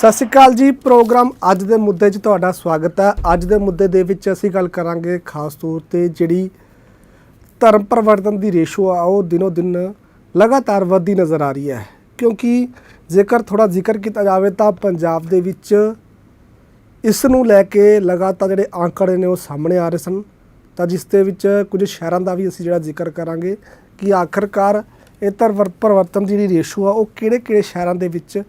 ਸਤਿ ਸ਼੍ਰੀ ਅਕਾਲ ਜੀ, ਪ੍ਰੋਗਰਾਮ ਅੱਜ ਦੇ ਮੁੱਦੇ 'ਚ ਤੁਹਾਡਾ ਸਵਾਗਤ ਹੈ। ਅੱਜ ਦੇ ਮੁੱਦੇ ਦੇ ਵਿੱਚ ਅਸੀਂ ਗੱਲ ਕਰਾਂਗੇ ਖਾਸ ਤੌਰ ਤੇ ਜਿਹੜੀ ਧਰਮ ਪਰਿਵਰਤਨ ਦੀ ਰੇਸ਼ੋ ਆ, ਉਹ ਦਿਨੋ ਦਿਨ ਲਗਾਤਾਰ ਵੱਧਦੀ ਨਜ਼ਰ ਆ ਰਹੀ ਹੈ। ਕਿਉਂਕਿ ਜੇਕਰ ਥੋੜਾ ਜ਼ਿਕਰ ਕੀਤਾ ਜਾਵੇ ਤਾਂ ਪੰਜਾਬ ਦੇ ਵਿੱਚ ਇਸ ਨੂੰ ਲੈ ਕੇ ਲਗਾਤਾਰ ਜਿਹੜੇ ਆંકੜੇ ਨੇ ਉਹ ਸਾਹਮਣੇ ਆ ਰਹੇ ਸਨ। ਤਾਂ ਜਿਸ ਦੇ ਵਿੱਚ ਕੁਝ ਸ਼ਹਿਰਾਂ ਦਾ ਵੀ ਅਸੀਂ ਜਿਹੜਾ ਜ਼ਿਕਰ ਕਰਾਂਗੇ ਕਿ ਆਖਰਕਾਰ ਇਹ ਧਰਮ ਪਰਿਵਰਤਨ ਦੀ ਜਿਹੜੀ ਰੇਸ਼ੋ ਆ, ਉਹ ਕਿਹੜੇ-ਕਿਹੜੇ ਸ਼ਹਿਰਾਂ ਦੇ ਵਿੱਚ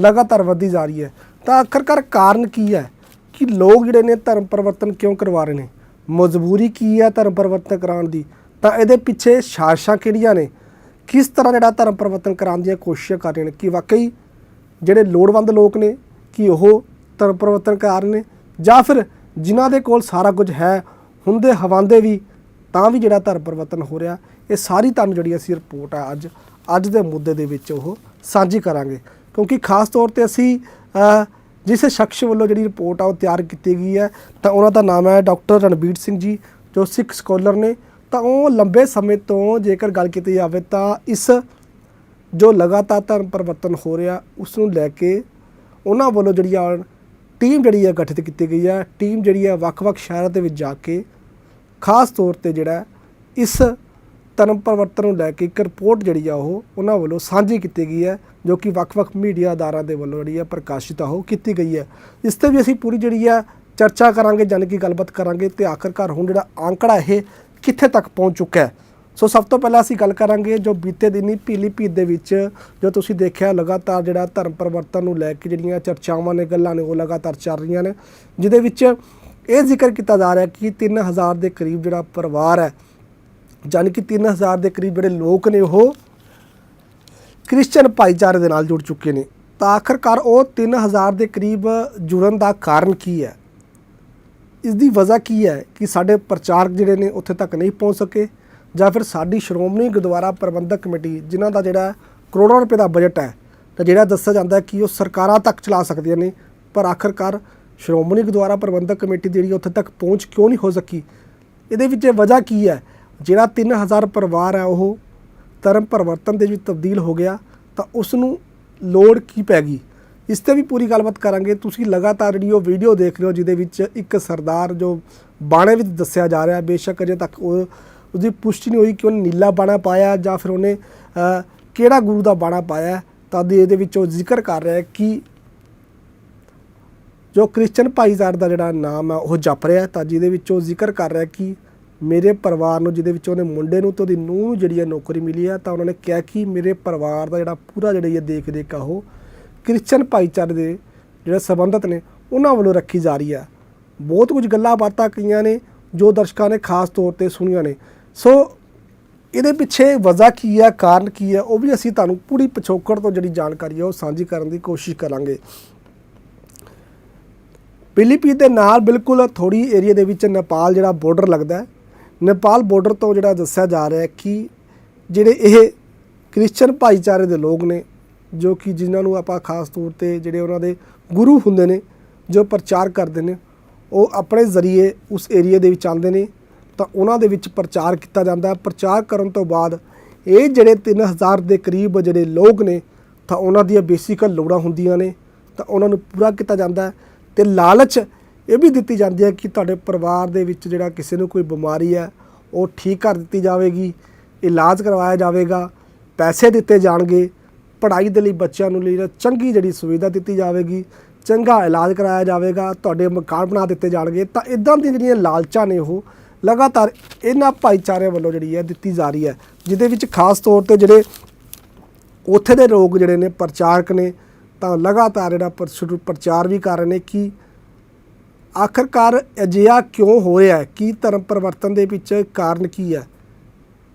ਲਗਾਤਾਰ ਵਧਦੀ ਜਾ ਰਹੀ ਹੈ। ਤਾਂ ਆਖਰਕਾਰ ਕਾਰਨ ਕੀ ਹੈ ਕਿ ਲੋਕ ਜਿਹੜੇ ਨੇ ਧਰਮ ਪਰਿਵਰਤਨ ਕਿਉਂ ਕਰਵਾ ਰਹੇ ਨੇ? ਮਜਬੂਰੀ ਕੀ ਹੈ ਧਰਮ ਪਰਿਵਰਤਨ ਕਰਾਉਣ ਦੀ? ਤਾਂ ਇਹਦੇ ਪਿੱਛੇ ਸਾਜ਼ਿਸ਼ਾਂ ਕਿਹੜੀਆਂ ਨੇ? ਕਿਸ ਤਰ੍ਹਾਂ ਜਿਹੜਾ ਧਰਮ ਪਰਿਵਰਤਨ ਕਰਾਉਣ ਦੀਆਂ ਕੋਸ਼ਿਸ਼ਾਂ ਕਰ ਰਹੇ ਨੇ? ਕਿ ਵਾਕਈ ਜਿਹੜੇ ਲੋੜਵੰਦ ਲੋਕ ਨੇ, ਕਿ ਉਹ ਧਰਮ ਪਰਿਵਰਤਨ ਕਰ ਰਹੇ ਨੇ? ਜਾਂ ਫਿਰ ਜਿਨ੍ਹਾਂ ਦੇ ਕੋਲ ਸਾਰਾ ਕੁਝ ਹੈ, ਹੁੰਦੇ ਹਵਾਂਦੇ ਵੀ, ਤਾਂ ਵੀ ਜਿਹੜਾ ਧਰਮ ਪਰਿਵਰਤਨ ਹੋ ਰਿਹਾ, ਇਹ ਸਾਰੀ ਤੁਹਾਨੂੰ ਜਿਹੜੀ ਅਸੀਂ ਰਿਪੋਰਟ ਆ ਅੱਜ ਅੱਜ ਦੇ ਮੁੱਦੇ ਦੇ ਵਿੱਚ ਉਹ ਸਾਂਝੀ ਕਰਾਂਗੇ। ਕਿਉਂਕਿ ਖਾਸ ਤੌਰ ਤੇ ਅਸੀਂ ਜਿਸ ਸ਼ਖਸ ਵੱਲੋਂ ਜਿਹੜੀ ਰਿਪੋਰਟ ਆ ਉਹ ਤਿਆਰ ਕੀਤੀ ਗਈ ਹੈ, ਤਾਂ ਉਹਨਾਂ ਦਾ ਨਾਮ ਹੈ ਡਾਕਟਰ ਰਣਬੀਰ ਸਿੰਘ ਜੀ, ਜੋ ਸਿੱਖ ਸਕਾਲਰ ਨੇ। ਤਾਂ ਉਹ ਲੰਬੇ ਸਮੇਂ ਤੋਂ ਜੇਕਰ ਗੱਲ ਕੀਤੀ ਜਾਵੇ ਤਾਂ ਇਸ ਜੋ ਲਗਾਤਾਰ ਧਰਮ ਪਰਿਵਰਤਨ ਹੋ ਰਿਹਾ, ਉਸ ਨੂੰ ਲੈ ਕੇ ਉਹਨਾਂ ਵੱਲੋਂ ਜਿਹੜੀ ਆ ਟੀਮ ਜਿਹੜੀ ਹੈ ਗਠਿਤ ਕੀਤੀ ਗਈ ਹੈ ਟੀਮ ਜਿਹੜੀ ਹੈ ਵੱਖ-ਵੱਖ ਸ਼ਹਿਰਾਂ ਦੇ ਵਿੱਚ ਜਾ ਕੇ ਖਾਸ ਤੌਰ ਤੇ ਜਿਹੜਾ ਇਸ ਧਰਮ ਪਰਿਵਰਤਨ ਨੂੰ ਲੈ ਕੇ ਇੱਕ ਰਿਪੋਰਟ ਜਿਹੜੀ ਆ ਉਹ ਉਹਨਾਂ ਵੱਲੋਂ ਸਾਂਝੀ ਕੀਤੀ ਗਈ ਹੈ, ਜੋ ਕਿ ਵੱਖ-ਵੱਖ ਮੀਡੀਆ ਅਦਾਰਾਂ ਦੇ ਵੱਲੋਂ ਜਿਹੜੀ ਆ ਪ੍ਰਕਾਸ਼ਿਤ ਆ ਉਹ ਕੀਤੀ ਗਈ ਹੈ। ਇਸ ਤੇ ਵੀ ਅਸੀਂ ਪੂਰੀ ਜਿਹੜੀ ਆ ਚਰਚਾ ਕਰਾਂਗੇ, ਜਾਣੀ ਕਿ ਗੱਲਬਾਤ ਕਰਾਂਗੇ ਤੇ ਆਖਰਕਾਰ ਹੁਣ ਜਿਹੜਾ ਆંકੜਾ ਇਹ ਕਿੱਥੇ ਤੱਕ ਪਹੁੰਚ ਚੁੱਕਾ ਹੈ। ਸੋ ਸਭ ਤੋਂ ਪਹਿਲਾਂ ਅਸੀਂ ਗੱਲ ਕਰਾਂਗੇ ਜੋ ਬੀਤੇ ਦਿਨੀ ਪੀਲੀਭੀਤ ਦੇ ਵਿੱਚ ਜੋ ਤੁਸੀਂ ਦੇਖਿਆ ਲਗਾਤਾਰ ਜਿਹੜਾ ਧਰਮ ਪਰਿਵਰਤਨ ਨੂੰ ਲੈ ਕੇ ਜਿਹੜੀਆਂ ਚਰਚਾਵਾਂ ਨੇ, ਗੱਲਾਂ ਨੇ, ਉਹ ਲਗਾਤਾਰ ਚੱਲ ਰਹੀਆਂ ਨੇ, ਜਿਹਦੇ ਵਿੱਚ ਇਹ ਜ਼ਿਕਰ ਕੀਤਾ ਜਾ ਰਿਹਾ ਕਿ 3000 ਦੇ ਕਰੀਬ ਜਿਹੜਾ ਪਰਿਵਾਰ ਹੈ ਜਾਣੀ ਕਿ 3000 ਦੇ ਕਰੀਬ ਜਿਹੜੇ ਲੋਕ ਨੇ ਉਹ ਕ੍ਰਿਸਚੀਅਨ ਭਾਈਚਾਰੇ ਦੇ ਨਾਲ ਜੁੜ ਚੁੱਕੇ ਨੇ। ਤਾਂ ਆਖਰਕਾਰ ਉਹ 3000 ਦੇ ਕਰੀਬ ਜੁੜਨ ਦਾ ਕਾਰਨ ਕੀ ਹੈ? ਇਸ ਦੀ ਵਜ੍ਹਾ ਕੀ ਹੈ ਕਿ ਸਾਡੇ ਪ੍ਰਚਾਰਕ ਜਿਹੜੇ ਨੇ ਉੱਥੇ ਤੱਕ ਨਹੀਂ ਪਹੁੰਚ ਸਕੇ ਜਾਂ ਫਿਰ ਸਾਡੀ ਸ਼੍ਰੋਮਣੀ ਗੁਰਦੁਆਰਾ ਪ੍ਰਬੰਧਕ ਕਮੇਟੀ ਜਿਨ੍ਹਾਂ ਦਾ ਜਿਹੜਾ ਕਰੋੜਾਂ ਰੁਪਏ ਦਾ ਬਜਟ ਹੈ, ਤਾਂ ਜਿਹੜਾ ਦੱਸਿਆ ਜਾਂਦਾ ਕਿ ਉਹ ਸਰਕਾਰਾਂ ਤੱਕ ਚਲਾ ਸਕਦੀਆਂ ਨੇ, ਪਰ ਆਖਰਕਾਰ ਸ਼੍ਰੋਮਣੀ ਗੁਰਦੁਆਰਾ ਪ੍ਰਬੰਧਕ ਕਮੇਟੀ ਜਿਹੜੀ ਉੱਥੇ ਤੱਕ ਪਹੁੰਚ ਕਿਉਂ ਨਹੀਂ ਹੋ ਸਕੀ? ਇਹਦੇ ਵਿੱਚ ਵਜ੍ਹਾ ਕੀ ਹੈ ਜਿਹੜਾ 3000 ਪਰਿਵਾਰ ਹੈ, ਉਹ ਧਰਮ ਪਰਿਵਰਤਨ ਦੇ ਵਿੱਚ ਤਬਦੀਲ ਹੋ ਗਿਆ, ਤਾਂ ਉਸ ਨੂੰ ਲੋੜ ਕੀ ਪੈ ਗਈ? ਇਸ ਤੇ ਵੀ ਪੂਰੀ ਗੱਲਬਾਤ ਕਰਾਂਗੇ। ਤੁਸੀਂ ਲਗਾਤਾਰ ਜਿਹੜੀ ਉਹ ਵੀਡੀਓ ਦੇਖ ਰਹੇ ਹੋ, ਜਿਹਦੇ ਵਿੱਚ ਇੱਕ ਸਰਦਾਰ ਜੋ ਬਾਣੇ ਵਿੱਚ ਦੱਸਿਆ ਜਾ ਰਿਹਾ, ਬੇਸ਼ੱਕ ਅਜੇ ਤੱਕ ਉਹ ਉਹਦੀ ਪੁਸ਼ਟੀ ਨਹੀਂ ਹੋਈ ਕਿ ਉਹਨੇ ਨੀਲਾ ਬਾਣਾ ਪਾਇਆ ਜਾਂ ਫਿਰ ਉਹਨੇ ਕਿਹੜਾ ਗੁਰੂ ਦਾ ਬਾਣਾ ਪਾਇਆ। ਹੈ। ਤਦ ਇਹਦੇ ਵਿੱਚ ਉਹ ਜ਼ਿਕਰ ਕਰ ਰਿਹਾ ਕਿ ਜੋ ਕ੍ਰਿਸਚੀਅਨ ਭਾਈਚਾਰੇ ਦਾ ਜਿਹੜਾ ਨਾਮ ਹੈ, ਉਹ ਜਪ ਰਿਹਾ ਤਾਂ ਜਿਹਦੇ ਵਿੱਚ ਉਹ ਜ਼ਿਕਰ ਕਰ ਰਿਹਾ ਕਿ ਮੇਰੇ ਪਰਿਵਾਰ ਨੂੰ, ਜਿਹਦੇ ਵਿੱਚ ਉਹਨੇ ਮੁੰਡੇ ਨੂੰ ਤੇ ਉਹਦੀ ਨੂੰਹ ਨੂੰ ਜਿਹੜੀ ਹੈ ਨੌਕਰੀ ਮਿਲੀ ਹੈ ਤਾਂ ਉਹਨਾਂ ਨੇ ਕਿਹਾ ਕਿ ਮੇਰੇ ਪਰਿਵਾਰ ਦਾ ਜਿਹੜਾ ਪੂਰਾ ਜਿਹੜੀ ਹੈ ਦੇਖ ਰੇਖ ਆ ਉਹ ਕ੍ਰਿਸ਼ਚਨ ਭਾਈਚਾਰੇ ਦੇ ਜਿਹੜੇ ਸੰਬੰਧਤ ਨੇ, ਉਹਨਾਂ ਵੱਲੋਂ ਰੱਖੀ ਜਾ ਰਹੀ ਹੈ ਬਹੁਤ ਕੁਝ ਗੱਲਾਂ ਬਾਤਾਂ ਕਈਆਂ ਨੇ, ਜੋ ਦਰਸ਼ਕਾਂ ਨੇ ਖਾਸ ਤੌਰ ਤੇ ਸੁਣੀਆਂ ਨੇ। ਸੋ ਇਹਦੇ ਪਿੱਛੇ ਵਜ੍ਹਾ ਕੀ ਹੈ ਕਾਰਨ ਕੀ ਹੈ ਉਹ ਵੀ ਅਸੀਂ ਤੁਹਾਨੂੰ ਪੂਰੀ ਪਿਛੋਕੜ ਤੋਂ ਜਿਹੜੀ ਜਾਣਕਾਰੀ ਆ ਉਹ ਸਾਂਝੀ ਕਰਨ ਦੀ ਕੋਸ਼ਿਸ਼ ਕਰਾਂਗੇ। ਪਿਲੀਪੀਤ ਦੇ ਨਾਲ ਬਿਲਕੁਲ ਥੋੜੀ ਏਰੀਆ ਦੇ ਵਿੱਚ ਨੇਪਾਲ ਜਿਹੜਾ ਬਾਰਡਰ ਲੱਗਦਾ ਹੈ ਨੇਪਾਲ ਬਾਰਡਰ ਤੋਂ ਜਿਹੜਾ ਦੱਸਿਆ ਜਾ ਰਿਹਾ ਹੈ ਕਿ ਜਿਹੜੇ ਇਹ ਕ੍ਰਿਸਚੀਅਨ ਭਾਈਚਾਰੇ ਦੇ ਲੋਕ ਨੇ, ਜੋ ਕਿ ਜਿਨ੍ਹਾਂ ਨੂੰ ਆਪਾਂ ਖਾਸ ਤੌਰ ਤੇ ਜਿਹੜੇ ਉਹਨਾਂ ਦੇ ਗੁਰੂ ਹੁੰਦੇ ਨੇ, ਜੋ ਪ੍ਰਚਾਰ ਕਰਦੇ ਨੇ, ਉਹ ਆਪਣੇ ਜ਼ਰੀਏ ਉਸ ਏਰੀਆ ਦੇ ਵਿੱਚ ਆਉਂਦੇ ਨੇ, ਤਾਂ ਉਹਨਾਂ ਦੇ ਵਿੱਚ ਪ੍ਰਚਾਰ ਕੀਤਾ ਜਾਂਦਾ ਹੈ। ਪ੍ਰਚਾਰ ਕਰਨ ਤੋਂ ਬਾਅਦ ਇਹ ਜਿਹੜੇ 3000 ਦੇ ਕਰੀਬ ਜਿਹੜੇ ਲੋਕ ਨੇ, ਤਾਂ ਉਹਨਾਂ ਦੀਆਂ ਬੇਸਿਕਲ ਲੋੜਾਂ ਹੁੰਦੀਆਂ ਨੇ, ਤਾਂ ਉਹਨਾਂ ਨੂੰ ਪੂਰਾ ਕੀਤਾ ਜਾਂਦਾ ਹੈ। ਤੇ ਲਾਲਚ ਇਹ ਵੀ ਦਿੱਤੀ ਜਾਂਦੀ ਹੈ ਕਿ ਤੁਹਾਡੇ ਪਰਿਵਾਰ ਦੇ ਵਿੱਚ ਜਿਹੜਾ ਕਿਸੇ ਨੂੰ ਕੋਈ ਬਿਮਾਰੀ ਹੈ, ਉਹ ਠੀਕ ਕਰ ਦਿੱਤੀ ਜਾਵੇਗੀ, ਇਲਾਜ ਕਰਵਾਇਆ ਜਾਵੇਗਾ, ਪੈਸੇ ਦਿੱਤੇ ਜਾਣਗੇ, ਪੜ੍ਹਾਈ ਦੇ ਲਈ ਬੱਚਿਆਂ ਨੂੰ ਲਈ ਜਿਹੜਾ ਚੰਗੀ ਜਿਹੜੀ ਸੁਵਿਧਾ ਦਿੱਤੀ ਜਾਵੇਗੀ, ਚੰਗਾ ਇਲਾਜ ਕਰਾਇਆ ਜਾਵੇਗਾ, ਤੁਹਾਡੇ ਮਕਾਨ ਬਣਾ ਦਿੱਤੇ ਜਾਣਗੇ, ਤਾਂ ਇਦਾਂ ਦੀਆਂ ਜਿਹੜੀਆਂ ਲਾਲਚਾਂ ਨੇ ਉਹ ਲਗਾਤਾਰ ਇਹਨਾਂ ਭਾਈਚਾਰਿਆਂ ਵੱਲੋਂ ਜਿਹੜੀ ਹੈ ਦਿੱਤੀ ਜਾ ਰਹੀ ਹੈ, ਜਿਹਦੇ ਵਿੱਚ ਖਾਸ ਤੌਰ ਤੇ ਜਿਹੜੇ ਉੱਥੇ ਦੇ ਲੋਕ ਜਿਹੜੇ ਨੇ, ਪ੍ਰਚਾਰਕ ਨੇ, ਤਾਂ ਲਗਾਤਾਰ ਜਿਹੜਾ ਪ੍ਰਚਾਰ ਵੀ ਕਰ ਰਹੇ ਨੇ ਕਿ ਆਖਰਕਾਰ ਅਜਿਹਾ ਕਿਉਂ ਹੋਇਆ ਹੈ? ਕੀ ਧਰਮ ਪਰਿਵਰਤਨ ਦੇ ਪਿੱਛੇ ਕਾਰਨ ਕੀ ਹੈ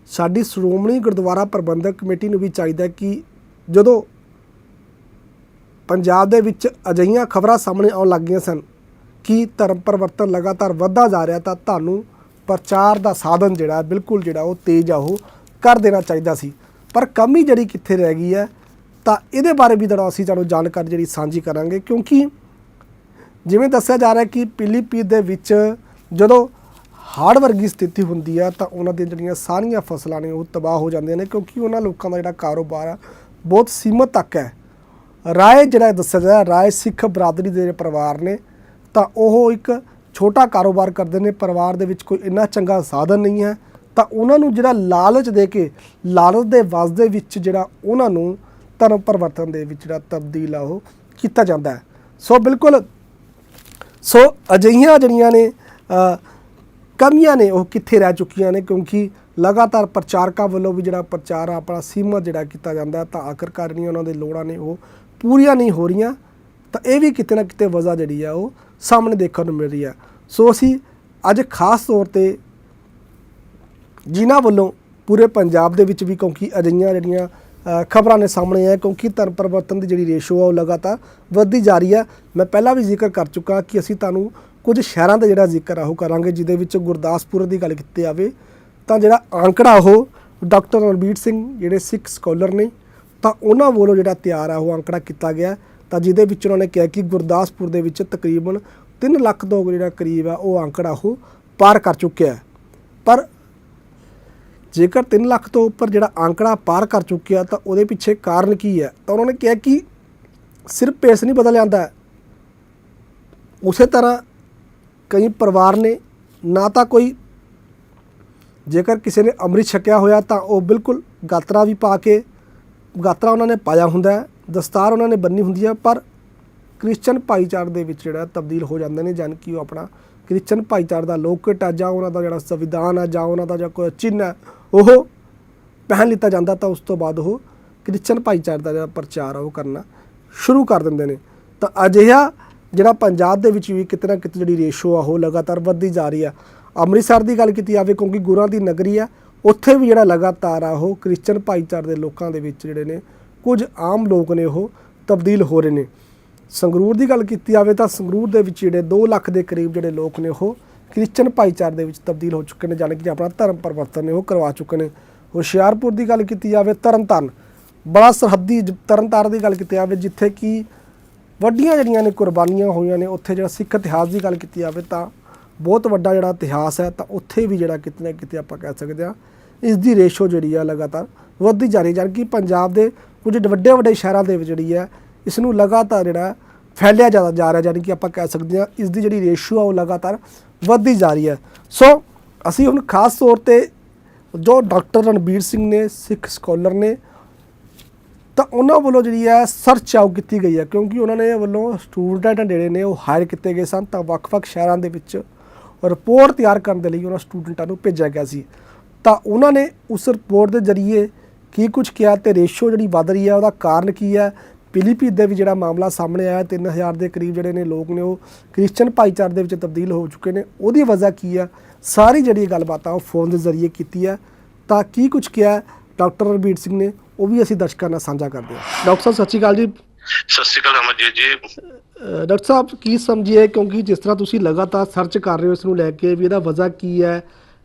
ਸਾਡੀ ਸ਼੍ਰੋਮਣੀ ਗੁਰਦੁਆਰਾ ਪ੍ਰਬੰਧਕ ਕਮੇਟੀ ਨੂੰ ਵੀ ਚਾਹੀਦਾ ਕਿ ਜਦੋਂ ਪੰਜਾਬ ਦੇ ਵਿੱਚ ਅਜਿਹੀਆਂ ਖਬਰਾਂ ਸਾਹਮਣੇ ਆਉਣ ਲੱਗੀਆਂ ਸਨ ਕਿ ਧਰਮ ਪਰਿਵਰਤਨ ਲਗਾਤਾਰ ਵੱਧਦਾ ਜਾ ਰਿਹਾ ਤਾਂ ਤੁਹਾਨੂੰ ਪ੍ਰਚਾਰ ਦਾ ਸਾਧਨ ਜਿਹੜਾ ਬਿਲਕੁਲ ਜਿਹੜਾ ਉਹ ਤੇਜ਼ ਆ, ਉਹ ਕਰ ਦੇਣਾ ਚਾਹੀਦਾ ਸੀ ਪਰ ਕਮੀ ਜਿਹੜੀ ਕਿੱਥੇ ਰਹਿ ਗਈ ਹੈ, ਤਾਂ ਇਹਦੇ ਬਾਰੇ ਵੀ ਜਿਹੜਾ ਅਸੀਂ ਤੁਹਾਨੂੰ ਜਾਣਕਾਰੀ ਜਿਹੜੀ ਸਾਂਝੀ ਕਰਾਂਗੇ, ਕਿਉਂਕਿ ਜਿਵੇਂ ਦੱਸਿਆ ਜਾ ਰਿਹਾ ਕਿ ਪਿਲੀਪੀਤ ਦੇ ਵਿੱਚ ਜਦੋਂ ਹਾੜ ਵਰਗੀ ਸਥਿਤੀ ਹੁੰਦੀ ਆ, ਤਾਂ ਉਹਨਾਂ ਦੀਆਂ ਜਿਹੜੀਆਂ ਸਾਰੀਆਂ ਫਸਲਾਂ ਨੇ ਉਹ ਤਬਾਹ ਹੋ ਜਾਂਦੀਆਂ ਨੇ, ਕਿਉਂਕਿ ਉਹਨਾਂ ਲੋਕਾਂ ਦਾ ਜਿਹੜਾ ਕਾਰੋਬਾਰ ਆ, ਬਹੁਤ ਸੀਮਤ ਤੱਕ ਹੈ। ਰਾਏ ਜਿਹੜਾ ਦੱਸਿਆ ਜਾ ਰਾਏ ਸਿੱਖ ਬਰਾਦਰੀ ਦੇ ਪਰਿਵਾਰ ਨੇ, ਤਾਂ ਉਹ ਇੱਕ ਛੋਟਾ ਕਾਰੋਬਾਰ ਕਰਦੇ ਨੇ, ਪਰਿਵਾਰ ਦੇ ਵਿੱਚ ਕੋਈ ਇੰਨਾ ਚੰਗਾ ਸਾਧਨ ਨਹੀਂ ਹੈ, ਤਾਂ ਉਹਨਾਂ ਨੂੰ ਜਿਹੜਾ ਲਾਲਚ ਦੇ ਕੇ, ਲਾਲਚ ਦੇ ਵਸ ਦੇ ਵਿੱਚ ਜਿਹੜਾ ਉਹਨਾਂ ਨੂੰ ਧਰਮ ਪਰਿਵਰਤਨ ਦੇ ਵਿੱਚ ਜਿਹੜਾ ਤਬਦੀਲ ਆ ਉਹ ਕੀਤਾ ਜਾਂਦਾ ਹੈ। ਸੋ ਬਿਲਕੁਲ ਸੋ ਅਜਿਹੀਆਂ ਜਿਹੜੀਆਂ ਨੇ ਕਮੀਆਂ ਨੇ, ਉਹ ਕਿੱਥੇ ਰਹਿ ਚੁੱਕੀਆਂ ਨੇ? ਕਿਉਂਕਿ ਲਗਾਤਾਰ ਪ੍ਰਚਾਰਕਾਂ ਵੱਲੋਂ ਵੀ ਜਿਹੜਾ ਪ੍ਰਚਾਰ ਆ, ਆਪਣਾ ਸੀਮਤ ਜਿਹੜਾ ਕੀਤਾ ਜਾਂਦਾ ਤਾਂ ਆਖਰਕਾਰ ਜਿਹੜੀਆਂ ਉਹਨਾਂ ਦੇ ਲੋੜਾਂ ਨੇ, ਉਹ ਪੂਰੀਆਂ ਨਹੀਂ ਹੋ ਰਹੀਆਂ। ਤਾਂ ਇਹ ਵੀ ਕਿਤੇ ਨਾ ਕਿਤੇ ਵਜ੍ਹਾ ਜਿਹੜੀ ਆ, ਉਹ ਸਾਹਮਣੇ ਦੇਖਣ ਨੂੰ ਮਿਲ ਰਹੀ ਆ। ਸੋ ਅਸੀਂ ਅੱਜ ਖਾਸ ਤੌਰ ਤੇ ਜਿਨ੍ਹਾਂ ਵੱਲੋਂ ਪੂਰੇ ਪੰਜਾਬ ਦੇ ਵਿੱਚ ਵੀ ਕਿਉਂਕਿ ਅਜਿਹੀਆਂ ਜਿਹੜੀਆਂ ਖਬਰਾਂ ਨੇ ਸਾਹਮਣੇ ਆਇਆ ਕਿਉਂਕਿ ਧਨ ਪਰਿਵਰਤਨ ਦੀ ਜਿਹੜੀ ਰੇਸ਼ੋ ਆ, ਉਹ ਲਗਾਤਾਰ ਵੱਧਦੀ ਜਾ ਰਹੀ ਹੈ ਮੈਂ ਪਹਿਲਾਂ ਵੀ ਜ਼ਿਕਰ ਕਰ ਚੁੱਕਾ ਕਿ ਅਸੀਂ ਤੁਹਾਨੂੰ ਕੁਝ ਸ਼ਹਿਰਾਂ ਦਾ ਜਿਹੜਾ ਜ਼ਿਕਰ ਆ, ਉਹ ਕਰਾਂਗੇ, ਜਿਹਦੇ ਵਿੱਚ ਗੁਰਦਾਸਪੁਰ ਦੀ ਗੱਲ ਕੀਤੀ ਆਵੇ ਤਾਂ ਜਿਹੜਾ ਅੰਕੜਾ ਉਹ ਡਾਕਟਰ ਰਣਬੀਰ ਸਿੰਘ, ਜਿਹੜੇ ਸਿੱਖ ਸਕਾਲਰ ਨੇ, ਤਾਂ ਉਹਨਾਂ ਵੱਲੋਂ ਜਿਹੜਾ ਤਿਆਰ ਆ, ਉਹ ਅੰਕੜਾ ਕੀਤਾ ਗਿਆ। ਤਾਂ ਜਿਹਦੇ ਵਿੱਚ ਉਹਨਾਂ ਨੇ ਕਿਹਾ ਕਿ ਗੁਰਦਾਸਪੁਰ ਦੇ ਵਿੱਚ ਤਕਰੀਬਨ 3 ਲੱਖ ਤੋਂ ਜਿਹੜਾ ਕਰੀਬ ਆ, ਉਹ ਅੰਕੜਾ ਉਹ ਪਾਰ ਕਰ ਚੁੱਕਿਆ। ਪਰ ਜੇਕਰ 3 ਲੱਖ ਤੋਂ ਉੱਪਰ ਜਿਹੜਾ ਆંકੜਾ ਪਾਰ ਕਰ ਚੁੱਕਿਆ ਤਾਂ ਉਹਦੇ ਪਿੱਛੇ ਕਾਰਨ ਕੀ ਹੈ? ਤਾਂ ਉਹਨਾਂ ਨੇ ਕਿਹਾ ਕਿ ਸਿਰਫ ਪੇਸ ਨਹੀਂ ਬਦਲ ਜਾਂਦਾ ਉਸੇ ਤਰ੍ਹਾਂ ਕਈ ਪਰਿਵਾਰ ਨੇ ਨਾ ਤਾਂ ਕੋਈ ਜੇਕਰ ਕਿਸੇ ਨੇ ਅੰਮ੍ਰਿਤ ਛਕਿਆ ਹੋਇਆ ਤਾਂ ਉਹ ਬਿਲਕੁਲ ਗਾਤਰਾ ਵੀ ਪਾ ਕੇ ਗਾਤਰਾ ਉਹਨਾਂ ਨੇ ਪਾਇਆ ਹੁੰਦਾ ਦਸਤਾਰ ਉਹਨਾਂ ਨੇ ਬੰਨੀ ਹੁੰਦੀ ਹੈ, ਪਰ ਕ੍ਰਿਸਚਨ ਭਾਈਚਾਰੇ ਦੇ ਵਿੱਚ ਜਿਹੜਾ ਤਬਦੀਲ ਹੋ ਜਾਂਦੇ ਨੇ ਜਾਨ ਕਿ ਉਹ ਆਪਣਾ ਕ੍ਰਿਸਚਨ ਭਾਈਚਾਰੇ ਦਾ ਲੋਕਟ ਆ, ਜਾਂ ਉਹਨਾਂ ਦਾ ਜਿਹੜਾ ਸੰਵਿਧਾਨ ਆ, ਜਾਂ ਉਹਨਾਂ ਦਾ ਜਾਂ ਕੋਈ ਚਿੰਨ੍ਹ ਹੈ ਉਹ ਪਹਿਨ ਲਿੱਤਾ ਜਾਂਦਾ ਤਾਂ ਉਸ ਤੋਂ ਬਾਅਦ ਉਹ ਕ੍ਰਿਸਚਨ ਭਾਈਚਾਰੇ ਦਾ ਜਿਹੜਾ ਪ੍ਰਚਾਰ ਆ, ਉਹ ਕਰਨਾ ਸ਼ੁਰੂ ਕਰ ਦਿੰਦੇ ਨੇ। ਤਾਂ ਅਜਿਹਾ ਜਿਹੜਾ ਪੰਜਾਬ ਦੇ ਵਿੱਚ ਵੀ ਕਿਤੇ ਨਾ ਕਿਤੇ ਜਿਹੜੀ ਰੇਸ਼ੋ ਆ, ਉਹ ਲਗਾਤਾਰ ਵੱਧਦੀ ਜਾ ਰਹੀ ਆ। ਅੰਮ੍ਰਿਤਸਰ ਦੀ ਗੱਲ ਕੀਤੀ ਜਾਵੇ, ਕਿਉਂਕਿ ਗੁਰਾਂ ਦੀ ਨਗਰੀ ਆ, ਉੱਥੇ ਵੀ ਜਿਹੜਾ ਲਗਾਤਾਰ ਆ, ਉਹ ਕ੍ਰਿਸਚਨ ਭਾਈਚਾਰੇ ਦੇ ਲੋਕਾਂ ਦੇ ਵਿੱਚ ਜਿਹੜੇ ਨੇ ਕੁਝ ਆਮ ਲੋਕ ਨੇ, ਉਹ ਤਬਦੀਲ ਹੋ ਰਹੇ ਨੇ। ਸੰਗਰੂਰ ਦੀ ਗੱਲ ਕੀਤੀ ਜਾਵੇ ਤਾਂ ਸੰਗਰੂਰ ਦੇ ਵਿੱਚ ਜਿਹੜੇ 2 ਲੱਖ ਦੇ ਕਰੀਬ ਜਿਹੜੇ ਲੋਕ ਨੇ ਉਹ ਕ੍ਰਿਸਚਨ ਭਾਈਚਾਰੇ ਦੇ ਵਿੱਚ ਤਬਦੀਲ ਹੋ ਚੁੱਕੇ ਨੇ, ਜਾਣੀ ਕਿ ਆਪਣਾ ਧਰਮ ਪਰਿਵਰਤਨ ਨੇ ਉਹ ਕਰਵਾ ਚੁੱਕੇ ਨੇ। ਹੁਸ਼ਿਆਰਪੁਰ ਦੀ ਗੱਲ ਕੀਤੀ ਜਾਵੇ ਤਰਨਤਾਰਨ, ਬੜਾ ਸਰਹੱਦੀ ਜ- ਤਰਨਤਾਰਨ ਦੀ ਗੱਲ ਕੀਤੀ ਜਾਵੇ, ਜਿੱਥੇ ਕਿ ਵੱਡੀਆਂ ਜਿਹੜੀਆਂ ਨੇ ਕੁਰਬਾਨੀਆਂ ਹੋਈਆਂ ਨੇ, ਉੱਥੇ ਜਿਹੜਾ ਸਿੱਖ ਇਤਿਹਾਸ ਦੀ ਗੱਲ ਕੀਤੀ ਜਾਵੇ ਤਾਂ ਬਹੁਤ ਵੱਡਾ ਜਿਹੜਾ ਇਤਿਹਾਸ ਹੈ, ਤਾਂ ਉੱਥੇ ਵੀ ਜਿਹੜਾ ਕਿਤੇ ਨਾ ਕਿਤੇ ਆਪਾਂ ਕਹਿ ਸਕਦੇ ਹਾਂ, ਇਸ ਦੀ ਰੇਸ਼ੋ ਜਿਹੜੀ ਆ ਲਗਾਤਾਰ ਵੱਧਦੀ ਜਾ ਰਹੀ ਹੈ। ਜਾਣੀ ਕਿ ਪੰਜਾਬ ਦੇ ਕੁਝ ਵੱਡੇ ਵੱਡੇ ਸ਼ਹਿਰਾਂ ਦੇ ਵਿੱਚ ਜਿਹੜੀ ਹੈ ਇਸ ਨੂੰ ਲਗਾਤਾਰ ਜਿਹੜਾ ਫੈਲਿਆ ਜਾ ਜਾ ਰਿਹਾ, ਜਾਣੀ ਕਿ ਆਪਾਂ ਕਹਿ ਸਕਦੇ ਹਾਂ ਇਸ ਦੀ ਜਿਹੜੀ ਰੇਸ਼ੋ ਆ ਉਹ ਲਗਾਤਾਰ ਵੱਧਦੀ ਜਾ ਰਹੀ ਹੈ। ਸੋ ਅਸੀਂ ਹੁਣ ਖਾਸ ਤੌਰ ਤੇ ਜੋ ਡਾਕਟਰ ਰਣਬੀਰ ਸਿੰਘ ਨੇ, ਸਿੱਖ ਸਕਾਲਰ ਨੇ, ਤਾਂ ਉਹਨਾਂ ਵੱਲੋਂ ਜਿਹੜੀ ਹੈ ਸਰਚ ਆਉ ਕੀਤੀ ਗਈ ਹੈ, ਕਿਉਂਕਿ ਉਹਨਾਂ ਨੇ ਵੱਲੋਂ ਸਟੂਡੈਂਟ ਜਿਹੜੇ ਨੇ ਉਹ ਹਾਇਰ ਕੀਤੇ ਗਏ ਸਨ, ਤਾਂ ਵੱਖ-ਵੱਖ ਸ਼ਹਿਰਾਂ ਦੇ ਵਿੱਚ ਰਿਪੋਰਟ ਤਿਆਰ ਕਰਨ ਦੇ ਲਈ ਉਹਨਾਂ ਸਟੂਡੈਂਟਾਂ ਨੂੰ ਭੇਜਿਆ ਗਿਆ ਸੀ। ਤਾਂ ਉਹਨਾਂ ਨੇ ਉਸ ਰਿਪੋਰਟ ਦੇ ਜ਼ਰੀਏ ਕੀ ਕੁਝ ਕਿਹਾ ਤੇ ਰੇਸ਼ੋ ਜਿਹੜੀ ਵੱਧ ਰਹੀ ਹੈ ਉਹਦਾ ਕਾਰਨ ਕੀ ਹੈ ਪਿਲੀਪੀਤ ਦੇ ਵੀ ਜਿਹੜਾ ਮਾਮਲਾ ਸਾਹਮਣੇ ਆਇਆ 3000 ਦੇ ਕਰੀਬ ਜਿਹੜੇ ਨੇ ਲੋਕ ਨੇ ਉਹ ਕ੍ਰਿਸਚੀਅਨ ਭਾਈਚਾਰੇ ਦੇ ਵਿੱਚ ਤਬਦੀਲ ਹੋ ਚੁੱਕੇ ਨੇ। ਉਹਦੀ ਵਜ੍ਹਾ ਕੀ ਹੈ ਸਾਰੀ ਜਿਹੜੀ ਗੱਲਬਾਤ ਆ ਉਹ ਫੋਨ ਦੇ ਜ਼ਰੀਏ ਕੀਤੀ ਹੈ ਤਾਂ ਕੀ ਕੁਝ ਕਿਹਾ ਡਾਕਟਰ ਰਣਬੀਰ ਸਿੰਘ ਨੇ ਉਹ ਵੀ ਅਸੀਂ ਦਰਸ਼ਕਾਂ ਨਾਲ ਸਾਂਝਾ ਕਰਦੇ ਹਾਂ। ਡਾਕਟਰ ਸਾਹਿਬ ਸਤਿ ਸ਼੍ਰੀ ਅਕਾਲ ਜੀ। ਸਤਿ ਸ਼੍ਰੀ ਅਕਾਲ ਅਮਰਜੀਤ ਜੀ। ਡਾਕਟਰ ਸਾਹਿਬ ਕੀ ਸਮਝੀਏ? ਕਿਉਂਕਿ ਜਿਸ ਤਰ੍ਹਾਂ ਤੁਸੀਂ ਲਗਾਤਾਰ ਸਰਚ ਕਰ ਰਹੇ ਹੋ ਇਸ ਨੂੰ ਲੈ ਕੇ ਵੀ ਇਹਦਾ ਵਜ੍ਹਾ ਕੀ ਹੈ?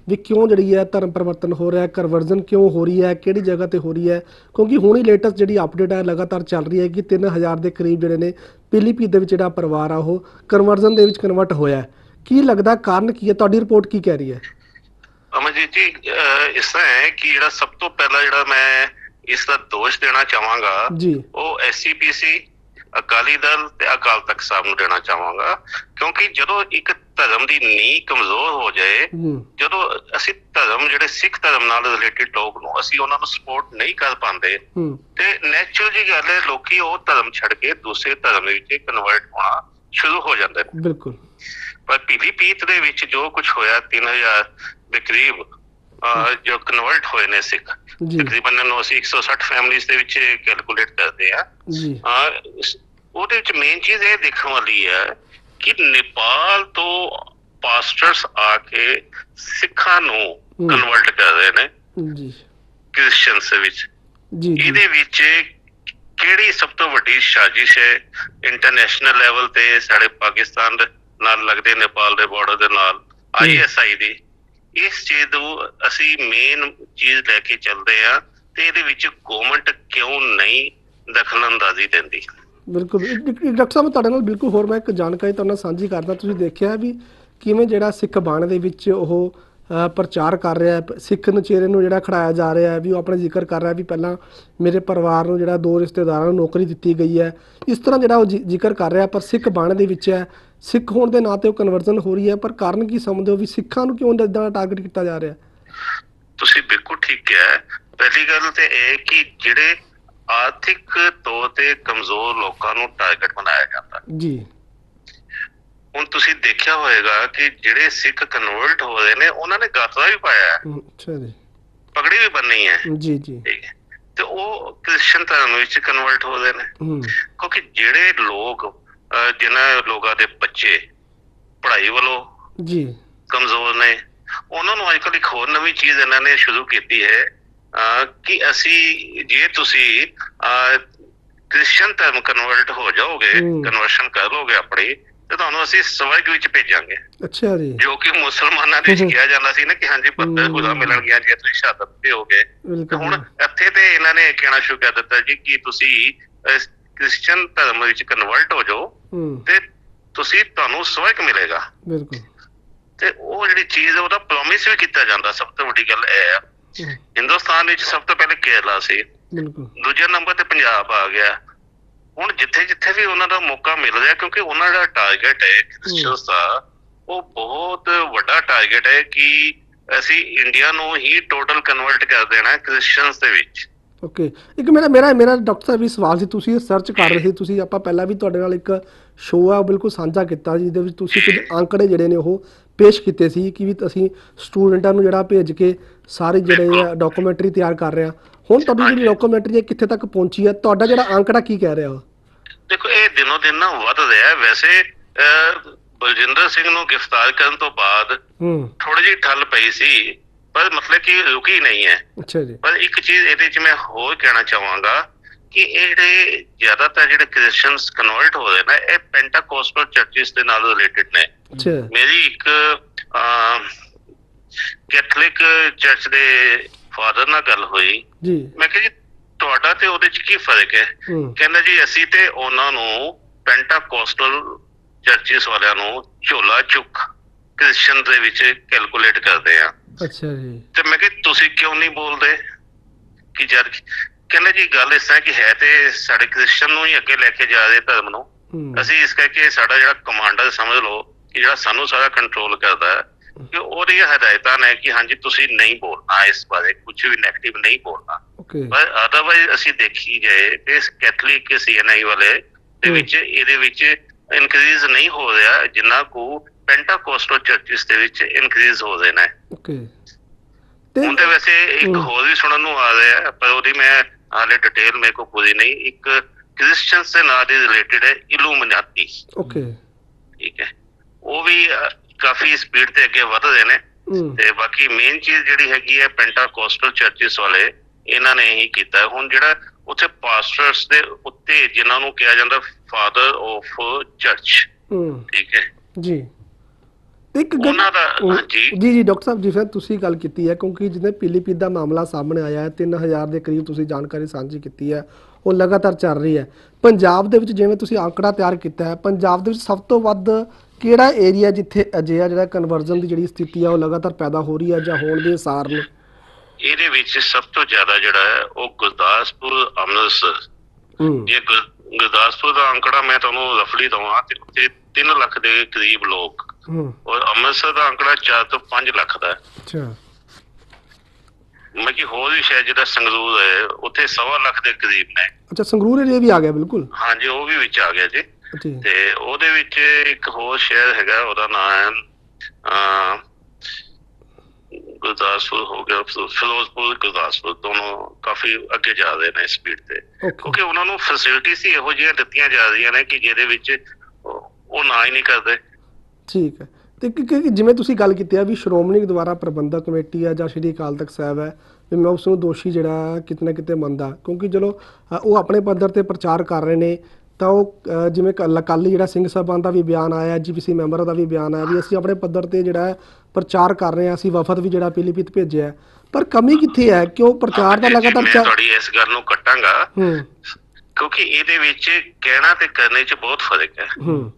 ਵੀ ਕਿਉਂ ਜਿਹੜੀ ਹੈ ਧਰਮ ਪਰਿਵਰਤਨ ਹੋ ਰਿਹਾ ਹੈ ਕਨਵਰਜਨ ਕਿਉਂ ਹੋ ਰਹੀ ਹੈ ਕਿਹੜੀ ਜਗ੍ਹਾ ਤੇ ਹੋ ਰਹੀ ਹੈ? ਕਿਉਂਕਿ ਹੁਣ ਹੀ ਲੇਟੈਸਟ ਜਿਹੜੀ ਅਪਡੇਟ ਹੈ ਲਗਾਤਾਰ ਚੱਲ ਰਹੀ ਹੈ ਕਿ 3000 ਦੇ ਕਰੀਬ ਜਿਹੜੇ ਨੇ ਪੀਲੀਪੀ ਦੇ ਵਿੱਚ ਜਿਹੜਾ ਪਰਿਵਾਰ ਆ ਉਹ ਕਨਵਰਜਨ ਦੇ ਵਿੱਚ ਕਨਵਰਟ ਹੋਇਆ ਕੀ ਲੱਗਦਾ ਕਾਰਨ ਕੀ ਹੈ? ਤੁਹਾਡੀ ਰਿਪੋਰਟ ਕੀ ਕਹਿ ਰਹੀ ਹੈ? ਅਮਰਜੀਤ ਜੀ ਇਸ ਤਰ੍ਹਾਂ ਹੈ ਕਿ ਜਿਹੜਾ ਸਭ ਤੋਂ ਪਹਿਲਾਂ ਜਿਹੜਾ ਮੈਂ ਇਸ ਦਾ ਦੋਸ਼ ਦੇਣਾ ਚਾਹਾਂਗਾ ਜੀ। ਉਹ ਐਸਸੀਪੀਸੀ ਅਕਾਲੀ ਦਲ ਤੇ ਅਕਾਲ ਤਖਤ ਸਾਹਿਬ ਨੂੰ ਦੇਣਾ ਚਾਹਾਂਗਾ ਕਿਉਂਕਿ ਜਦੋਂ ਇੱਕ ਧਰਮ ਦੀ ਨੀਂਹ ਕਮਜ਼ੋਰ ਹੋ ਜਾਏ ਜਦੋਂ ਅਸੀਂ ਧਰਮ ਜਿਹੜੇ ਸਿੱਖ ਧਰਮ ਨਾਲ ਰਿਲੇਟਡ ਲੋਕ ਨੂੰ ਅਸੀਂ ਉਹਨਾਂ ਨੂੰ ਸਪੋਰਟ ਨਹੀਂ ਕਰ ਪਾਉਂਦੇ ਤੇ ਨੈਚੁਰਲ ਜੀ ਗੱਲ ਹੈ ਲੋਕੀ ਉਹ ਧਰਮ ਛੱਡ ਕੇ ਦੂਸਰੇ ਧਰਮ ਵਿੱਚ ਕਨਵਰਟ ਹੋਣਾ ਸ਼ੁਰੂ ਹੋ ਜਾਂਦੇ ਨੇ। ਬਿਲਕੁਲ। ਪਰ ਪੀਲੀਪੀਤ ਦੇ ਵਿੱਚ ਜੋ ਕੁਝ ਹੋਇਆ 3000 ਦੇ ਕਰੀਬ ਜੋ ਕਨਵਰਟ ਹੋਏ ਨੇ ਸਿੱਖ। ਤਕਰੀਬਨ ਇਹਨੂੰ ਅਸੀਂ 160 ਫੈਮਿਲੀਜ਼ ਦੇ ਵਿੱਚ ਕੈਲਕੂਲੇਟ ਕਰਦੇ ਆ ਉਹਦੇ ਵਿੱਚ ਮੇਨ ਚੀਜ਼ ਇਹ ਦੇਖਣ ਵਾਲੀ ਹੈ ਕਿ ਨੇਪਾਲ ਤੋਂ ਪਾਸਟਰਸ ਆ ਕੇ ਸਿੱਖਾਂ ਨੂੰ। ਕਨਵਰਟ ਕਰ ਰਹੇ ਨੇ ਜੀ। ਕ੍ਰਿਸਚੀਅਨਸ ਵਿੱਚ। ਜੀ ਇਹਦੇ ਵਿੱਚ ਕਿਹੜੀ ਸਭ ਤੋਂ ਵੱਡੀ ਸਾਜ਼ਿਸ਼ ਹੈ? ਇੰਟਰਨੈਸ਼ਨਲ ਲੈਵਲ ਤੇ ਸਾਡੇ ਪਾਕਿਸਤਾਨ ਨਾਲ ਲੱਗਦੇ ਨੇਪਾਲ ਦੇ ਬਾਰਡਰ ਦੇ ਨਾਲ। ਆਈਐਸਆਈ ਦੀ। ਇਸ ਚੀਜ਼ ਨੂੰ ਅਸੀਂ ਮੇਨ ਚੀਜ਼ ਲੈ ਕੇ ਚੱਲਦੇ ਆ ਤੇ ਇਹਦੇ ਵਿੱਚ ਗਵਰਨਮੈਂਟ ਕਿਉਂ ਨਹੀਂ ਦਖਲਅੰਦਾਜ਼ੀ ਦਿੰਦੀ? ਬਿਲਕੁਲ। ਡਾਕਟਰ ਸਾਹਿਬ, ਤੁਹਾਡੇ ਨਾਲ ਬਿਲਕੁਲ ਹੋਰ ਮੈਂ ਇੱਕ ਜਾਣਕਾਰੀ ਤੁਹਾਡੇ ਸਾਂਝੀ ਕਰਦਾ। ਤੁਸੀਂ ਦੇਖਿਆ ਵੀ ਕਿਵੇਂ ਜਿਹੜਾ ਸਿੱਖ ਬਾਣ ਦੇ ਵਿੱਚ ਉਹ ਪ੍ਰਚਾਰ ਕਰ ਰਿਹਾ ਹੈ ਸਿੱਖ ਨਚੇਰੇ ਨੂੰ ਜਿਹੜਾ ਖੜਾਇਆ ਜਾ ਰਿਹਾ ਹੈ, ਵੀ ਉਹ ਆਪਣਾ ਜ਼ਿਕਰ ਕਰ ਰਿਹਾ ਵੀ ਪਹਿਲਾਂ ਮੇਰੇ ਪਰਿਵਾਰ ਨੂੰ ਜਿਹੜਾ ਦੋ ਰਿਸ਼ਤੇਦਾਰਾਂ ਨੂੰ ਨੌਕਰੀ ਦਿੱਤੀ ਗਈ ਹੈ। ਇਸ ਤਰ੍ਹਾਂ ਜਿਹੜਾ ਉਹ ਜ਼ਿਕਰ ਕਰ ਰਿਹਾ, ਪਰ ਸਿੱਖ ਬਾਣ ਦੇ ਵਿੱਚ ਹੈ ਸਿੱਖ ਹੋਣ ਦੇ ਨਾਂ ਤੇ ਉਹ ਕਨਵਰਜਨ ਹੋ ਰਹੀ ਹੈ ਪਰ ਕਾਰਨ ਕੀ ਸਮਝਦੇ ਹੋ ਵੀ ਸਿੱਖਾਂ ਨੂੰ ਕਿਉਂ ਇਦਾਂ ਟਾਰਗੇਟ ਕੀਤਾ ਜਾ ਰਿਹਾ? ਤੁਸੀਂ ਬਿਲਕੁਲ ਠੀਕ ਕਿਹਾ ਹੈ। ਪਹਿਲੀ ਗੱਲ ਤੇ ਇਹ ਕਿ ਜਿਹੜੇ ਆਰਥਿਕ ਤੌਰ ਤੇ ਕਮਜ਼ੋਰ ਲੋਕਾਂ ਨੂੰ ਟਾਰਗੇਟ ਬਣਾਇਆ ਜਾਂਦਾ ਜੀ। ਹੁਣ ਤੁਸੀਂ ਦੇਖਿਆ ਹੋਵੇਗਾ ਕਿ ਜਿਹੜੇ ਸਿੱਖ ਕਨਵਰਟ ਹੋ ਰਹੇ ਨੇ ਉਹਨਾਂ ਨੇ ਗਾਤਰਾ ਵੀ ਪਾਇਆ ਹੈ। ਅੱਛਾ ਜੀ। ਪਗੜੀ ਵੀ ਬੰਨੀ ਹੈ। ਜੀ ਜੀ। ਠੀਕ ਹੈ। ਤੇ ਉਹ ਕ੍ਰਿਸਚਨ ਧਰਮ ਵਿੱਚ ਕਨਵਰਟ ਹੋ ਰਹੇ ਨੇ। ਕਿਉਂਕਿ ਜਿਹੜੇ ਲੋਕ ਜਿਨ੍ਹਾਂ ਲੋਕਾਂ ਦੇ ਬੱਚੇ ਪੜ੍ਹਾਈ ਵੱਲੋਂ ਜੀ ਕਮਜ਼ੋਰ ਨੇ ਉਹਨਾਂ ਨੂੰ ਅੱਜਕੱਲ੍ਹ ਇੱਕ ਹੋਰ ਨਵੀਂ ਚੀਜ਼ ਇਹਨਾਂ ਨੇ ਸ਼ੁਰੂ ਕੀਤੀ ਹੈ ਕਿ ਅਸੀਂ ਜੇ ਤੁਸੀਂ ਕ੍ਰਿਸਚੀਅਨ ਧਰਮ ਕਨਵਰਟ ਹੋ ਜਾਓਗੇ। ਕਨਵਰਸ਼ਨ ਕਰ ਲੋਗੇ ਆਪਣੀ ਤੇ ਤੁਹਾਨੂੰ ਅਸੀਂ ਸਵਰਗ ਵਿੱਚ ਭੇਜਾਂਗੇ ਅੱਛਾ ਜੀ ਜੋ ਕਿ ਮੁਸਲਮਾਨਾਂ ਦੇ ਵਿੱਚ। ਕਿਹਾ ਜਾਂਦਾ ਸੀ ਨਾ ਕਿ ਹਾਂਜੀ ਪੱਤਰ। ਖੁਦਾ ਮਿਲਣਗੀਆਂ ਜੇ ਤੁਸੀਂ ਸ਼ਹਾਦਤ ਤੇ ਹੋਗੇ ਹੁਣ ਇੱਥੇ ਤੇ ਇਹਨਾਂ ਨੇ ਕਹਿਣਾ ਸ਼ੁਰੂ ਕਰ ਦਿੱਤਾ ਜੀ ਕਿ ਤੁਸੀਂ ਕ੍ਰਿਸਚੀਅਨ ਧਰਮ ਵਿੱਚ ਕਨਵਰਟ ਹੋ ਜਾਓ ਹੂੰ। ਤੇ ਤੁਸੀਂ ਤੁਹਾਨੂੰ ਸਵਰਗ ਮਿਲੇਗਾ। ਬਿਲਕੁਲ। ਤੇ ਉਹ ਜਿਹੜੀ ਚੀਜ਼ ਹੈ ਉਹਦਾ ਪ੍ਰੋਮਿਸ ਵੀ ਕੀਤਾ ਜਾਂਦਾ ਸਭ ਤੋਂ ਵੱਡੀ ਗੱਲ ਇਹ ਹੈ। ਹਿੰਦੁਸਤਾਨ ਵਿੱਚ ਸਭ ਤੋਂ ਪਹਿਲੇ ਕੇਰਲਾ ਸੀ। ਬਿਲਕੁਲ। ਦੂਜੇ ਨੰਬਰ ਤੇ ਪੰਜਾਬ ਆ ਗਿਆ। ਹੁਣ ਜਿੱਥੇ ਜਿੱਥੇ ਵੀ ਉਹਨਾਂ ਦਾ ਮੌਕਾ ਮਿਲ ਰਿਹਾ ਕਿਉਂਕਿ ਉਹਨਾਂ ਦਾ ਟਾਰਗੇਟ ਹੈ ਕ੍ਰਿਸਚੀਅਨਸ ਦਾ ਉਹ ਬਹੁਤ ਵੱਡਾ ਟਾਰਗੇਟ ਹੈ ਕਿ ਅਸੀਂ ਇੰਡੀਆ ਨੂੰ ਹੀ ਟੋਟਲ ਕਨਵਰਟ ਕਰ ਦੇਣਾ ਕ੍ਰਿਸਚੀਅਨਸ ਦੇ ਵਿੱਚ। ਓਕੇ ਇੱਕ ਮੇਰਾ ਮੇਰਾ ਮੇਰਾ ਡਾਕਟਰ ਸਾਹਿਬ ਵੀ ਸਵਾਲ ਸੀ ਤੁਸੀਂ ਸਰਚ ਕਰ ਰਹੇ ਸੀ ਤੁਸੀਂ ਆਪਾਂ ਪਹਿਲਾਂ ਵੀ ਤੁਹਾਡੇ ਨਾਲ ਇੱਕ ਸ਼ੋਅ ਆ ਬਿਲਕੁਲ ਸਾਂਝਾ ਕੀਤਾ ਜਿਹਦੇ ਵਿੱਚ ਤੁਸੀਂ ਕੁਝ ਅੰਕੜੇ ਜਿਹੜੇ ਨੇ ਉਹ ਪੇਸ਼ ਕੀਤੇ ਸੀ ਕਿ ਵੀ ਅਸੀਂ ਸਟੂਡੈਂਟਾਂ ਨੂੰ ਜਿਹੜਾ ਭੇਜ ਕੇ ਸਾਰੇ ਜਿਹੜੇ ਆ ਡਾਕੂਮੈਂਟਰੀ ਤਿਆਰ ਕਰ ਰਹੇ ਆ। ਹੁਣ ਤੁਹਾਡੀ ਜਿਹੜੀ ਡਾਕੂਮੈਂਟਰੀ ਹੈ ਕਿੱਥੇ ਤੱਕ ਪਹੁੰਚੀ ਹੈ ਤੁਹਾਡਾ ਜਿਹੜਾ ਅੰਕੜਾ ਕੀ ਕਹਿ ਰਿਹਾ? ਦੇਖੋ ਇਹ ਦਿਨੋ ਦਿਨ ਨਾ ਵੱਧ ਰਿਹਾ ਵੈਸੇ ਬਲਜਿੰਦਰ ਸਿੰਘ ਨੂੰ ਗ੍ਰਿਫਤਾਰ ਕਰਨ ਤੋਂ ਬਾਅਦ ਥੋੜੀ ਜਿਹੀ ਠੱਲ ਪਈ ਸੀ। ਪਰ ਮਤਲਬ ਕਿ ਰੁਕੀ ਨਹੀਂ ਹੈ। ਅੱਛਾ ਜੀ। ਪਰ ਇੱਕ ਚੀਜ਼ ਇਹਦੇ 'ਚ ਮੈਂ ਹੋਰ ਕਹਿਣਾ ਚਾਹਾਂਗਾ ਕਿ ਇਹ ਜਿਹੜੇ ਜ਼ਿਆਦਾਤਰ ਜਿਹੜੇ ਕ੍ਰਿਸਚੀਅਨਸ ਕਨਵਰਟ ਹੋ ਰਹੇ ਨੇ ਇਹ ਪੈਂਟਾਕੋਸਟਲ ਚਰਚਿਸ ਦੇ ਨਾਲ ਰਿਲੇਟਡ ਨੇ। ਅੱਛਾ। ਮੇਰੀ ਇੱਕ ਕੈਥੋਲਿਕ ਚਰਚ ਦੇ ਫਾਦਰ ਨਾਲ ਗੱਲ ਹੋਈ। ਜੀ। ਮੈਂ ਕਿਹਾ ਜੀ ਤੁਹਾਡਾ ਤੇ ਉਹਦੇ 'ਚ ਕੀ ਫ਼ਰਕ ਹੂੰ? ਕਹਿੰਦਾ ਜੀ ਅਸੀਂ ਤੇ ਉਹਨਾਂ ਨੂੰ ਪੈਂਟਾਕੋਸਟਲ ਚਰਚਿਸ ਵਾਲਿਆਂ ਨੂੰ ਝੋਲਾ ਚੁੱਕ ਕ੍ਰਿਸਚੀਅਨ ਦੇ ਵਿੱਚ ਕੈਲਕੂਲੇਟ ਕਰਦੇ ਆ ਅੱਛਾ ਜੀ। ਤੇ ਮੈਂ ਕਿਹਾ ਤੁਸੀਂ ਕਿਉਂ ਨਹੀਂ ਬੋਲਦੇ? ਕਿ ਜਦ ਕਹਿੰਦੇ ਜੀ ਗੱਲ ਇਸ ਤਰ੍ਹਾਂ ਕਿ ਹੈ ਤੇ ਸਾਡੇ ਕ੍ਰਿਸਚੀਅਨ ਨੂੰ ਹੀ ਅੱਗੇ ਲੈ ਕੇ ਜਾ ਰਹੇ ਧਰਮ ਨੂੰ। ਅਸੀਂ ਇਸ ਕਰਕੇ ਸਾਡਾ ਜਿਹੜਾ ਕਮਾਂਡਰ ਸਮਝ ਲਓ ਕਿ ਜਿਹੜਾ ਸਾਨੂੰ ਸਾਰਾ ਕੰਟਰੋਲ ਕਰਦਾ ਹੈ ਕਿ ਉਹਦੀ ਹਦਾਇਤਾਂ ਨੇ ਕਿ ਹਾਂਜੀ ਤੁਸੀਂ ਨਹੀਂ ਬੋਲਣਾ ਇਸ ਬਾਰੇ ਕੁਝ ਵੀ 네ਗੇਟਿਵ ਨਹੀਂ ਬੋਲਣਾ। ਪਰ ਅਦਰਵਾਈਜ਼ ਅਸੀਂ ਦੇਖੀ ਤੇ ਇਸ ਕੈਥੋਲਿਕ ਸੀਐਨਆਈ ਵਾਲੇ ਦੇ। ਵਿੱਚ ਇਹਦੇ ਵਿੱਚ ਇਨਕਰੀਜ਼ ਨਹੀਂ ਹੋ ਰਿਹਾ ਜਿੰਨਾ ਕੋ ਪੈਂਟਾਕੋਸਟਲ ਚਰਚਿਸ ਦੇ ਵਿੱਚ ਇਨਕਰੀਜ਼ ਹੋ ਰਹੇ ਨੇ ਓਕੇ ਤੇ ਤੇ ਵੈਸੇ ਇੱਕ। ਹੋਰ ਵੀ ਸੁਣਨ ਨੂੰ ਆ ਰਿਹਾ ਹੈ, ਪਰ ਉਹਦੀ ਮੈਂ ਹਾਲੇ ਡਿਟੇਲ ਮੇਰੇ ਕੋਲ ਪੂਰੀ ਨਹੀਂ। ਇੱਕ ਕ੍ਰਿਸਚੀਅਨਸ ਦੇ ਨਾਲ ਦੇ ਰਿਲੇਟਡ ਹੈ ਇਲੂਮਿਨਾਤੀ ਓਕੇ ਠੀਕ ਹੈ। ਉਹ ਵੀ ਕਾਫੀ ਸਪੀਡ ਤੇ ਅੱਗੇ ਵਧ ਰਹੇ ਨੇ। ਹੂੰ। ਤੇ ਬਾਕੀ ਮੇਨ ਚੀਜ਼ ਜਿਹੜੀ ਹੈਗੀ ਹੈ ਪੈਂਟਾਕੋਸਟਲ ਚਰਚਿਸ ਵਾਲੇ ਇਹਨਾਂ ਨੇ ਹੀ ਕੀਤਾ ਹੈ। ਹੁਣ ਜਿਹੜਾ ਉੱਥੇ ਪਾਸਟਰਸ ਦੇ ਉੱਤੇ ਜਿਨ੍ਹਾਂ ਨੂੰ ਕਿਹਾ ਜਾਂਦਾ ਫਾਦਰ ਆਫ ਚਰਚ ਹੂੰ। ਠੀਕ ਹੈ। ਜੀ। ਇੱਕ ਉਹਨਾਂ ਦਾ ਹਾਂਜੀ। ਜੀ ਜੀ ਡਾਕਟਰ ਸਾਹਿਬ ਜਿਵੇਂ ਤੁਸੀਂ ਗੱਲ ਕੀਤੀ ਹੈ ਕਿਉਂਕਿ ਜਿਹਨੇ ਪੀਲੀਪੀਤ ਦਾ ਮਾਮਲਾ ਸਾਹਮਣੇ ਆਇਆ ਹੈ 3000 ਦੇ ਕਰੀਬ ਤੁਸੀਂ ਜਾਣਕਾਰੀ ਸਾਂਝੀ ਕੀਤੀ ਹੈ ਉਹ ਲਗਾਤਾਰ ਚੱਲ ਰਹੀ ਹੈ। ਪੰਜਾਬ ਦੇ ਵਿੱਚ ਜਿਵੇਂ ਤੁਸੀਂ ਆંકੜਾ ਤਿਆਰ ਕੀਤਾ ਹੈ ਪੰਜਾਬ ਦੇ ਵਿੱਚ ਸਭ ਤੋਂ ਵੱਧ ਕਿਹੜਾ ਏਰੀਆ ਜਿੱਥੇ ਅਜਿਹਾ ਜਿਹੜਾ ਕਨਵਰਜਨ ਦੀ ਜਿਹੜੀ ਸਥਿਤੀ ਹੈ ਉਹ ਲਗਾਤਾਰ ਪੈਦਾ ਹੋ ਰਹੀ ਹੈ ਜਾਂ ਹੋਣ ਦੇ ਆਸਾਰ ਨੇ ਇਹਦੇ ਵਿੱਚ ਸਭ ਤੋਂ ਜ਼ਿਆਦਾ ਜਿਹੜਾ ਹੈ ਉਹ ਗੁਰਦਾਸਪੁਰ ਅੰਮ੍ਰਿਤਸਰ। ਇਹ ਗੁਰ- ਗੁਰਦਾਸਪੁਰ ਦਾ ਅੰਕੜਾ ਮੈਂ ਤੁਹਾਨੂੰ ਰਫਲੀ ਦਵਾਂ ਤੇ ਉੱਥੇ 3 ਲੱਖ ਦੇ ਕਰੀਬ ਲੋਕ ਔਰ ਅੰਮ੍ਰਿਤਸਰ ਦਾ ਅੰਕੜਾ 4 ਤੋਂ 5 ਲੱਖ ਦਾ ਹੈ। ਅੱਛਾ। ਮੈਂ ਕਿ ਹੋਰ ਵੀ ਸ਼ਾਇਦ ਜਿਹੜਾ ਸੰਗਰੂਰ ਹੈ ਉੱਥੇ ਸਵਾ ਲੱਖ ਦੇ ਕਰੀਬ ਨੇ। ਅੱਛਾ ਸੰਗਰੂਰ ਏਰੀਆ ਵੀ ਆ ਗਿਆ ਬਿਲਕੁਲ? ਹਾਂਜੀ ਉਹ ਵੀ ਵਿੱਚ ਆ ਗਿਆ ਜੀ। ਤੇ ਉਹਦੇ ਵਿੱਚ ਇੱਕ ਹੋਰ ਸ਼ਹਿਰ ਹੈਗਾ ਉਹਦਾ ਨਾਮ ਹੈ ਅ ਗੁਰਦਾਸਪੁਰ ਹੋ ਗਿਆ ਫਿਰੋ- ਫਿਰੋਜ਼ਪੁਰ ਗੁਰਦਾਸਪੁਰ ਦੋਨੋਂ ਕਾਫੀ ਅੱਗੇ ਜਾ ਰਹੇ ਨੇ ਸਪੀਡ ਤੇ। ਕਿਉਂਕਿ ਉਹਨਾਂ ਨੂੰ ਫੈਸਿਲਿਟੀਜ਼ ਹੀ ਇਹੋ ਜਿਹੀਆਂ ਦਿੱਤੀਆਂ ਜਾ ਰਹੀਆਂ ਨੇ ਕਿ ਜਿਹਦੇ ਵਿੱਚ ਉਹ ਨਾ ਹੀ ਨਹੀਂ ਕਰਦੇ। ਠੀਕ ਹੈ। ਤੇ ਕਿ- ਕਿ- ਜਿਵੇਂ ਤੁਸੀਂ ਗੱਲ ਕੀਤੀ ਆ ਵੀ ਸ਼੍ਰੋਮਣੀ ਗੁਰਦੁਆਰਾ ਪ੍ਰਬੰਧਕ ਕਮੇਟੀ ਆ ਜਾਂ ਸ਼੍ਰੀ ਅਕਾਲ ਤਖਤ ਸਾਹਿਬ ਹੈ ਵੀ ਮੈਂ ਉਸ ਨੂੰ ਦੋਸ਼ੀ ਜਿਹੜਾ ਕਿਤੇ ਨਾ ਕਿਤੇ ਮੰਨਦਾ। ਕਿਉਂਕਿ ਚਲੋ ਅ, ਉਹ ਆਪਣੇ ਪੱਧਰ ਤੇ ਪ੍ਰਚਾਰ ਕਰ ਰਹੇ ਨੇ ਤਾਂ ਉਹ ਜਿਵੇਂ ਕੱਲ ਜਿਹੜਾ ਸਿੰਘ ਸਾਹਿਬਾਨ ਦਾ ਵੀ ਬਿਆਨ ਆਇਆ ਜੀਪੀਸੀ ਮੈਂਬਰ ਦਾ ਵੀ ਬਿਆਨ ਆਇਆ ਵੀ ਅਸੀਂ ਆਪਣੇ ਪੱਧਰ ਤੇ ਜਿਹੜਾ ਪ੍ਰਚਾਰ ਕਰ ਰਹੇ ਹਾਂ ਅਸੀਂ ਵਫਦ ਵੀ ਜਿਹੜਾ ਪੀਲੀਭੀਤ ਭੇਜਿਆ ਹੈ। ਪਰ ਕਮੀ ਕਿੱਥੇ ਹੈ? ਕਿ ਉਹ ਪ੍ਰਚਾਰ ਦਾ ਜੀ, ਲਗਾਤਾਰ ਤੁਹਾਡੀ ਇਸ ਗੱਲ ਨੂੰ ਕੱਟਾਂਗਾ। ਕਿਉਂਕਿ ਇਹਦੇ ਵਿੱਚ ਕਹਿਣਾ ਤੇ ਕਰਨੇ 'ਚ ਬਹੁਤ ਫ਼ਰਕ ਹੈ। ਹੂੰ।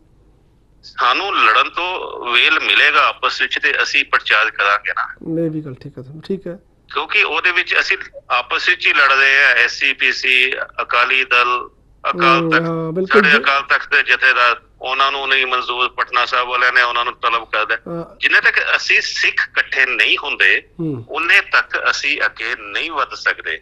ਸਾਨੂੰ ਲੜਨ ਤੋਂ ਵੇਲ ਮਿਲੇਗਾ ਆਪਸ ਵਿੱਚ ਤੇ ਅਸੀਂ ਪ੍ਰਚਾਰ ਕਰਾਂਗੇ ਨਾ। ਇਹ ਵੀ ਗੱਲ ਠੀਕ ਹੈ ਤੁਹਾਨੂੰ। ਠੀਕ ਹੈ। ਕਿਉਂਕਿ ਉਹਦੇ ਵਿੱਚ ਅਸੀਂ ਆਪਸ ਵਿੱਚ ਹੀ ਲੜਦੇ ਆ ਐਸਸੀਪੀਸੀ ਅਕਾਲੀ ਦਲ ਅਕਾਲ ਤਖਤ ਹਾਂ, ਬਿਲਕੁਲ ਸਾਡੇ ਜੀ। ਅਕਾਲ ਤਖਤ ਦੇ ਜਥੇਦਾਰ ਉਹਨਾਂ ਨੂੰ ਨਹੀਂ ਮਨਜ਼ੂਰ ਪਟਨਾ ਸਾਹਿਬ ਵਾਲਿਆਂ ਨੇ ਉਹਨਾਂ ਨੂੰ ਤਲਬ ਕਰਦਾ ਜਿੰਨੇ ਤੱਕ ਅਸੀਂ ਸਿੱਖ ਇਕੱਠੇ ਨਹੀਂ ਹੁੰਦੇ ਉਹਨੇ ਤੱਕ ਅਸੀਂ ਅੱਗੇ ਨਹੀਂ ਵੱਧ ਸਕਦੇ।